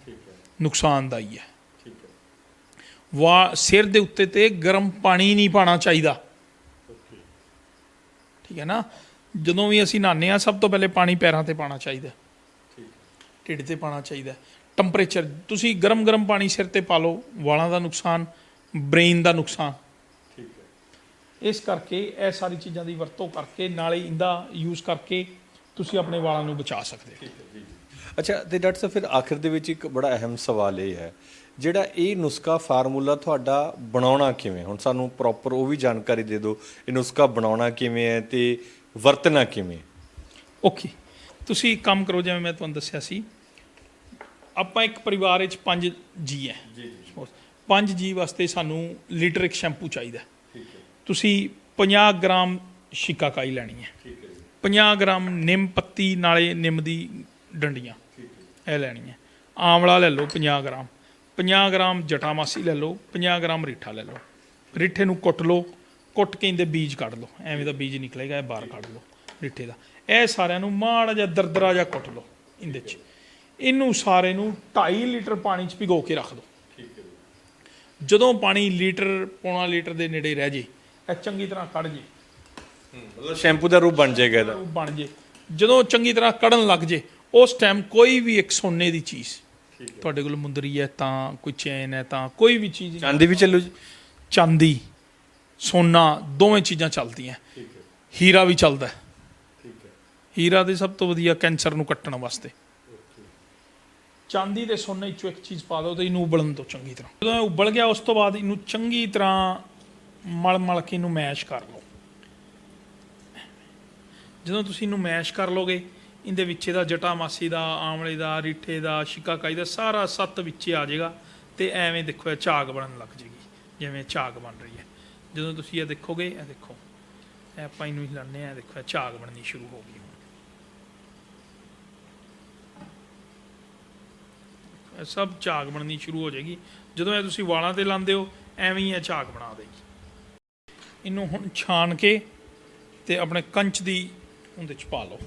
ਨੁਕਸਾਨਦਾਈ ਹੈ। ਠੀਕ ਹੈ ਵਾ ਸਿਰ ਦੇ ਉੱਤੇ ਤੇ ਗਰਮ ਪਾਣੀ ਨਹੀਂ ਪਾਣਾ ਚਾਹੀਦਾ। ਠੀਕ ਹੈ ਨਾ? ਜਦੋਂ ਵੀ ਅਸੀਂ ਨਹਾਉਂਦੇ ਆ ਸਭ ਤੋਂ ਪਹਿਲੇ ਪਾਣੀ ਪੈਰਾਂ ਤੇ ਪਾਣਾ ਚਾਹੀਦਾ। ਠੀਕ ਢਿੱਡ ਤੇ ਪਾਣਾ ਚਾਹੀਦਾ। ਟੈਂਪਰੇਚਰ, ਤੁਸੀਂ ਗਰਮ ਗਰਮ ਪਾਣੀ ਸਿਰ ਤੇ ਪਾ ਲਓ, ਵਾਲਾਂ ਦਾ ਨੁਕਸਾਨ, ਬ੍ਰੇਨ ਦਾ ਨੁਕਸਾਨ। ਠੀਕ ਹੈ ਇਸ ਕਰਕੇ ਇਹ ਸਾਰੀ ਚੀਜ਼ਾਂ ਦੀ ਵਰਤੋਂ ਕਰਕੇ, ਨਾਲੇ ਇਹਦਾ ਯੂਜ਼ ਕਰਕੇ ਤੁਸੀਂ ਆਪਣੇ ਵਾਲਾਂ ਨੂੰ ਬਚਾ ਸਕਦੇ ਹੋ। ਅੱਛਾ ਤੇ ਡਾਕਟਰ ਸਾਹਿਬ ਫਿਰ ਆਖਿਰ ਦੇ ਵਿੱਚ ਇੱਕ ਬੜਾ ਅਹਿਮ ਸਵਾਲ ਇਹ ਹੈ ਜਿਹੜਾ ਇਹ ਨੁਸਖਾ ਫਾਰਮੂਲਾ ਤੁਹਾਡਾ ਬਣਾਉਣਾ ਕਿਵੇਂ? ਹੁਣ ਸਾਨੂੰ ਪ੍ਰੋਪਰ ਉਹ ਵੀ ਜਾਣਕਾਰੀ ਦੇ ਦਿਓ ਇਹ ਨੁਸਖਾ ਬਣਾਉਣਾ ਕਿਵੇਂ ਹੈ ਤੇ ਵਰਤਣਾ ਕਿਵੇਂ? ਓਕੇ ਤੁਸੀਂ ਕੰਮ ਕਰੋ ਜਿਵੇਂ ਮੈਂ ਤੁਹਾਨੂੰ ਦੱਸਿਆ ਸੀ ਆਪਾਂ ਇੱਕ ਪਰਿਵਾਰ ਵਿੱਚ ਪੰਜ ਜੀ ਹੈ। ਜੀ ਜੀ ਪੰਜ ਜੀ ਵਾਸਤੇ ਸਾਨੂੰ ਲੀਟਰ ਇੱਕ ਸ਼ੈਂਪੂ ਚਾਹੀਦਾ। ਠੀਕ ਹੈ। ਤੁਸੀਂ 50 ਗ੍ਰਾਮ ਸ਼ਿਕਾਕਾਈ ਲੈਣੀ ਹੈ। ਠੀਕ ਹੈ ਜੀ। 50 ਗ੍ਰਾਮ ਨਿੰਮ ਪੱਤੀ ਨਾਲੇ ਨਿੰਮ ਦੀ ਡੰਡੀਆਂ। ਇਹ ਲੈਣੀ ਹੈ। ਆਂਵਲਾ ਲੈ ਲਓ 50 ਗ੍ਰਾਮ। 50 ਗ੍ਰਾਮ ਜਟਾਮਾਸੀ ਲੈ ਲਓ 50 ਗ੍ਰਾਮ ਰੀਠਾ ਲੈ ਲਓ। ਰੀਠੇ ਨੂੰ ਕੁੱਟ ਲਓ ਕੁੱਟ ਕੇ ਇਹਦੇ ਬੀਜ ਕੱਢ ਲਓ। ਐਵੇਂ ਦਾ ਬੀਜ ਨਿਕਲੇਗਾ ਇਹ ਬਾਹਰ ਕੱਢ ਲਓ ਰੀਠੇ ਦਾ। ਇਹ ਸਾਰਿਆਂ ਨੂੰ ਮਾੜਾ ਜਿਹਾ ਦਰਦਰਾ ਜਿਹਾ ਕੁੱਟ ਲਓ ਇਹਦੇ 'ਚ। ਇਹਨੂੰ ਸਾਰੇ ਨੂੰ 2.5 ਲੀਟਰ ਪਾਣੀ 'ਚ ਭਿਗੋ ਕੇ ਰੱਖ ਦਿਓ। ਜਦੋਂ ਪਾਣੀ ਲੀਟਰ ਪੌਣਾ ਲੀਟਰ ਦੇ ਨੇੜੇ ਰਹਿ ਜੇ ਇਹ ਚੰਗੀ ਤਰ੍ਹਾਂ ਕੱਢ ਜੇ। ਮਤਲਬ ਸ਼ੈਂਪੂ ਦਾ ਰੂਪ ਬਣ ਜਾਏਗਾ ਇਹਦਾ। ਬਣ ਜੇ। ਜਦੋਂ ਚੰਗੀ ਤਰ੍ਹਾਂ ਕੱਢਣ ਲੱਗ ਜੇ ਉਸ ਟਾਈਮ ਕੋਈ ਵੀ ਇੱਕ ਸੋਨੇ ਦੀ ਚੀਜ਼ ਤੁਹਾਡੇ ਕੋਲ ਮੁੰਦਰੀ ਹੈ ਤਾਂ ਕੋਈ ਚੈਨ ਹੈ ਤਾਂ ਕੋਈ ਵੀ ਚੀਜ਼ ਚਾਂਦੀ ਵੀ ਚੱਲੂ ਜੀ। ਚਾਂਦੀ ਸੋਨਾ ਦੋਵੇਂ ਚੀਜ਼ਾਂ ਚੱਲਦੀਆਂ। ਠੀਕ ਹੈ। ਹੀਰਾ ਵੀ ਚੱਲਦਾ। ਠੀਕ ਹੈ। ਹੀਰਾ ਦੇ ਸਭ ਤੋਂ ਵਧੀਆ ਕੈਂਸਰ ਨੂੰ ਕੱਟਣ ਵਾਸਤੇ। ਚਾਂਦੀ ਤੇ ਸੋਨੇ ਚੋਂ ਇੱਕ ਚੀਜ਼ ਪਾ ਦਿਓ ਤੇ ਇਹਨੂੰ ਉਬਲਣ ਤੋਂ ਚੰਗੀ ਤਰ੍ਹਾਂ। ਜਦੋਂ ਇਹ ਉਬਲ ਗਿਆ ਉਸ ਤੋਂ ਬਾਅਦ ਇਹਨੂੰ ਚੰਗੀ ਤਰ੍ਹਾਂ ਮਲ ਮਲ ਕੇ ਇਹਨੂੰ ਮੈਸ਼ ਕਰ ਲਓ। ਜਦੋਂ ਤੁਸੀਂ ਇਹਨੂੰ ਮੈਸ਼ ਕਰ ਲੋਗੇ ਇਹਦੇ ਵਿੱਚ ਇਹਦਾ ਜਟਾਮਾਸੀ ਦਾ, ਆਮਲੇ ਦਾ, ਰੀਠੇ ਦਾ ਸ਼ਿਕਾਕਾਈ ਦਾ ਸਾਰਾ ਸੱਤ ਵਿੱਚ ਆ ਜਾਏਗਾ ਤੇ ਐਵੇਂ ਦੇਖੋ ਇਹ ਝਾਗ ਬਣਨ ਲੱਗ ਜੇਗੀ ਜਿਵੇਂ ਝਾਗ ਬਣ ਰਹੀ ਹੈ। ਜਦੋਂ ਤੁਸੀਂ ਇਹ ਦੇਖੋਗੇ, ਇਹ ਦੇਖੋ, ਇਹ ਆਪਾਂ ਇਹਨੂੰ ਹਿਲਾਉਂਦੇ ਆ ਦੇਖੋ, ਇਹ ਝਾਗ ਬਣਨੀ ਸ਼ੁਰੂ ਹੋ ਗਈ ਹੁਣ। ਇਹ ਸਭ ਝਾਗ ਬਣਨੀ ਸ਼ੁਰੂ ਹੋ ਜਾਏਗੀ। ਜਦੋਂ ਇਹ ਤੁਸੀਂ ਵਾਲਾਂ ਤੇ ਲਾਉਂਦੇ ਹੋ, ਐਵੇਂ ਹੀ ਇਹ ਝਾਗ ਬਣਾ ਦੇਗੀ। ਇਹਨੂੰ ਹੁਣ ਛਾਣ ਕੇ ਤੇ ਆਪਣੇ ਕੰਚ ਦੀ ਉਹਦੇ ਚ ਪਾ ਲਓ।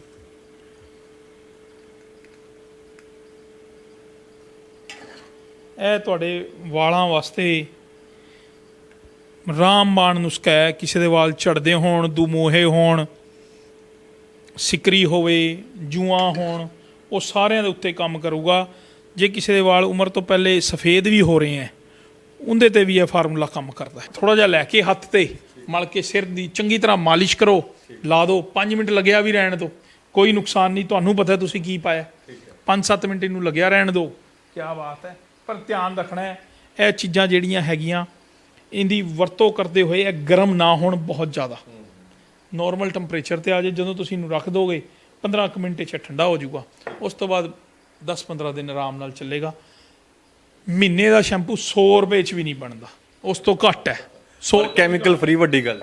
ਇਹ ਤੁਹਾਡੇ ਵਾਲਾਂ ਵਾਸਤੇ ਰਾਮਬਾਣ ਨੁਸਖਾ ਹੈ ਕਿਸੇ ਦੇ ਵਾਲ ਝੜਦੇ ਹੋਣ ਦੁਮੋਹੇ ਹੋਣ ਸਿਕਰੀ ਹੋਵੇ ਜੂਆਂ ਹੋਣ ਉਹ ਸਾਰਿਆਂ ਦੇ ਉੱਤੇ ਕੰਮ ਕਰੂਗਾ। ਜੇ ਕਿਸੇ ਦੇ ਵਾਲ ਉਮਰ ਤੋਂ ਪਹਿਲੇ ਸਫੇਦ ਵੀ ਹੋ ਰਹੇ ਹੈ ਉਹਦੇ ਤੇ ਵੀ ਇਹ ਫਾਰਮੂਲਾ ਕੰਮ ਕਰਦਾ ਹੈ। ਥੋੜਾ ਜਿਹਾ ਲੈ ਕੇ ਹੱਥ ਤੇ ਮਲ ਕੇ ਸਿਰ ਦੀ ਚੰਗੀ ਤਰ੍ਹਾਂ ਮਾਲਿਸ਼ ਕਰੋ ਲਾ ਦਿਓ 5 ਮਿੰਟ ਲੱਗਿਆ ਵੀ ਰਹਿਣ ਦਿਓ ਕੋਈ ਨੁਕਸਾਨ ਨਹੀਂ ਤੁਹਾਨੂੰ ਪਤਾ ਤੁਸੀਂ ਕੀ ਪਾਇਆ। 5-7 ਮਿੰਟ ਇਹਨੂੰ ਲੱਗਿਆ ਰਹਿਣ ਦਿਓ ਕੀ ਬਾਤ ਹੈ। ਪਰ ਧਿਆਨ ਰੱਖਣਾ ਹੈ ਇਹ ਚੀਜ਼ਾਂ ਜਿਹੜੀਆਂ ਹੈਗੀਆਂ ਇਹਦੀ ਵਰਤੋਂ ਕਰਦੇ ਹੋਏ ਇਹ ਗਰਮ ਨਾ ਹੋਣ ਬਹੁਤ ਜ਼ਿਆਦਾ। ਨਾਰਮਲ ਟੈਂਪਰੇਚਰ ਤੇ ਆ ਜਾਏ ਜਦੋਂ ਤੁਸੀਂ ਇਹਨੂੰ ਰੱਖ ਦੋਗੇ 15 ਕੁ ਮਿੰਟ 'ਚ ਠੰਡਾ ਹੋ ਜਾਊਗਾ। ਉਸ ਤੋਂ ਬਾਅਦ 10-15 ਦਿਨ ਆਰਾਮ ਨਾਲ ਚੱਲੇਗਾ। ਮਹੀਨੇ ਦਾ ਸ਼ੈਂਪੂ 100 ਰੁਪਏ 'ਚ ਵੀ ਨਹੀਂ ਬਣਦਾ। ਉਸ ਤੋਂ ਘੱਟ ਹੈ। 100 ਕੈਮੀਕਲ ਫ੍ਰੀ ਵੱਡੀ ਗੱਲ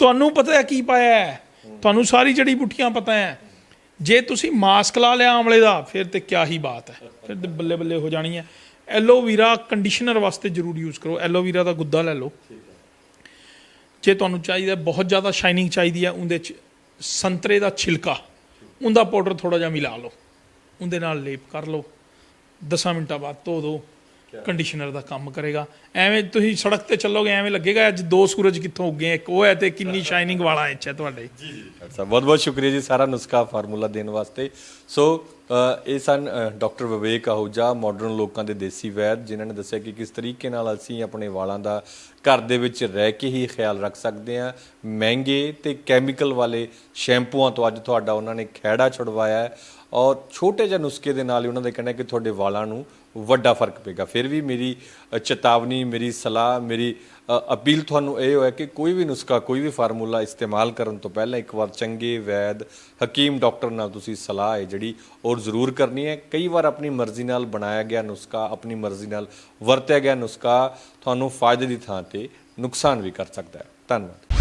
ਤੁਹਾਨੂੰ ਪਤਾ ਹੈ ਕੀ ਪਾਇਆ ਹੈ? ਤੁਹਾਨੂੰ ਸਾਰੀ ਜੜੀ ਬੁੱਟੀਆਂ ਪਤਾ ਹੈ। ਜੇ ਤੁਸੀਂ ਮਾਸਕ ਲਾ ਲਿਆ ਆਮਲੇ ਦਾ ਫਿਰ ਤੇ ਕਿਆ ਹੀ ਬਾਤ ਹੈ। ਫਿਰ ਬੱਲੇ ਬੱਲੇ ਹੋ ਜਾਣੀ ਹੈ। ਐਲੋਵੀਰਾ ਕੰਡੀਸ਼ਨਰ ਵਾਸਤੇ ਜ਼ਰੂਰ ਯੂਜ਼ ਕਰੋ। ਐਲੋਵੀਰਾ ਦਾ ਗੁੱਦਾ ਲੈ ਲਓ। ਜੇ ਤੁਹਾਨੂੰ ਚਾਹੀਦਾ ਬਹੁਤ ਜ਼ਿਆਦਾ ਸ਼ਾਈਨਿੰਗ ਚਾਹੀਦੀ ਹੈ ਉਹਦੇ ਚ ਸੰਤਰੇ ਦਾ ਛਿਲਕਾ ਉਹਦਾ ਪਾਊਡਰ ਥੋੜਾ ਜਿਹਾ ਮਿਲਾ ਲਓ। ਉਹਦੇ ਨਾਲ ਲੇਪ ਕਰ ਲਓ। 10 ਮਿੰਟਾਂ ਬਾਅਦ ਧੋ ਦਿਓ ਕੰਡੀਸ਼ਨਰ ਦਾ ਕੰਮ ਕਰੇਗਾ। ਐਵੇਂ ਤੁਸੀਂ ਸੜਕ ਤੇ ਚੱਲੋਗੇ ਐਵੇਂ ਲੱਗੇਗਾ ਅੱਜ ਦੋ ਸੂਰਜ ਕਿੱਥੋਂ ਉੱਗੇ ਇੱਕ ਉਹ ਹੈ ਤੇ ਕਿੰਨੀ ਸ਼ਾਈਨਿੰਗ ਵਾਲਾ ਇੱਛ ਹੈ ਤੁਹਾਡੇ। ਡਾਕਟਰ ਸਾਹਿਬ ਬਹੁਤ ਬਹੁਤ ਸ਼ੁਕਰੀਆ ਜੀ ਸਾਰਾ ਨੁਸਖਾ ਫਾਰਮੂਲਾ ਦੇਣ ਵਾਸਤੇ। ਸੋ ਇਹ ਸਨ ਡਾਕਟਰ ਵਿਵੇਕ ਆਹੂਜਾ ਮਾਡਰਨ ਲੋਕਾਂ ਦੇ ਦੇਸੀ ਵੈਦ ਜਿਨ੍ਹਾਂ ਨੇ ਦੱਸਿਆ ਕਿ ਕਿਸ ਤਰੀਕੇ ਨਾਲ ਅਸੀਂ ਆਪਣੇ ਵਾਲਾਂ ਦਾ ਘਰ ਦੇ ਵਿੱਚ ਰਹਿ ਕੇ ਹੀ ਖਿਆਲ ਰੱਖ ਸਕਦੇ ਹਾਂ। ਮਹਿੰਗੇ ਤੇ ਕੈਮੀਕਲ ਵਾਲੇ ਸ਼ੈਂਪੂਆਂ ਤੋਂ ਅੱਜ ਤੁਹਾਡਾ ਉਹਨਾਂ ਨੇ ਖਹਿੜਾ ਛੁਡਵਾਇਆ ਔਰ ਛੋਟੇ ਜਿਹੇ ਨੁਸਖੇ ਦੇ ਨਾਲ ਹੀ ਉਹਨਾਂ ਦਾ ਕਹਿਣਾ ਕਿ ਤੁਹਾਡੇ ਵਾਲਾਂ ਨੂੰ ਵੱਡਾ ਫ਼ਰਕ ਪਏਗਾ। ਫਿਰ ਵੀ ਮੇਰੀ ਚੇਤਾਵਨੀ, ਮੇਰੀ ਸਲਾਹ, ਮੇਰੀ ਅਪੀਲ ਤੁਹਾਨੂੰ ਇਹ ਹੋਇਆ ਕਿ ਕੋਈ ਵੀ ਨੁਸਖਾ, ਕੋਈ ਵੀ ਫਾਰਮੂਲਾ ਇਸਤੇਮਾਲ ਕਰਨ ਤੋਂ ਪਹਿਲਾਂ ਇੱਕ ਵਾਰ ਚੰਗੇ, ਵੈਦ, ਹਕੀਮ, ਡਾਕਟਰ ਨਾਲ ਤੁਸੀਂ ਸਲਾਹ ਹੈ ਜਿਹੜੀ ਔਰ ਜ਼ਰੂਰ ਕਰਨੀ ਹੈ। ਕਈ ਵਾਰ ਆਪਣੀ ਮਰਜ਼ੀ ਨਾਲ ਬਣਾਇਆ ਗਿਆ ਨੁਸਖਾ, ਆਪਣੀ ਮਰਜ਼ੀ ਨਾਲ ਵਰਤਿਆ ਗਿਆ ਨੁਸਖਾ ਤੁਹਾਨੂੰ ਫਾਇਦੇ ਦੀ ਥਾਂ ਤੇ ਨੁਕਸਾਨ ਵੀ ਕਰ ਸਕਦਾ ਹੈ। ਧੰਨਵਾਦ।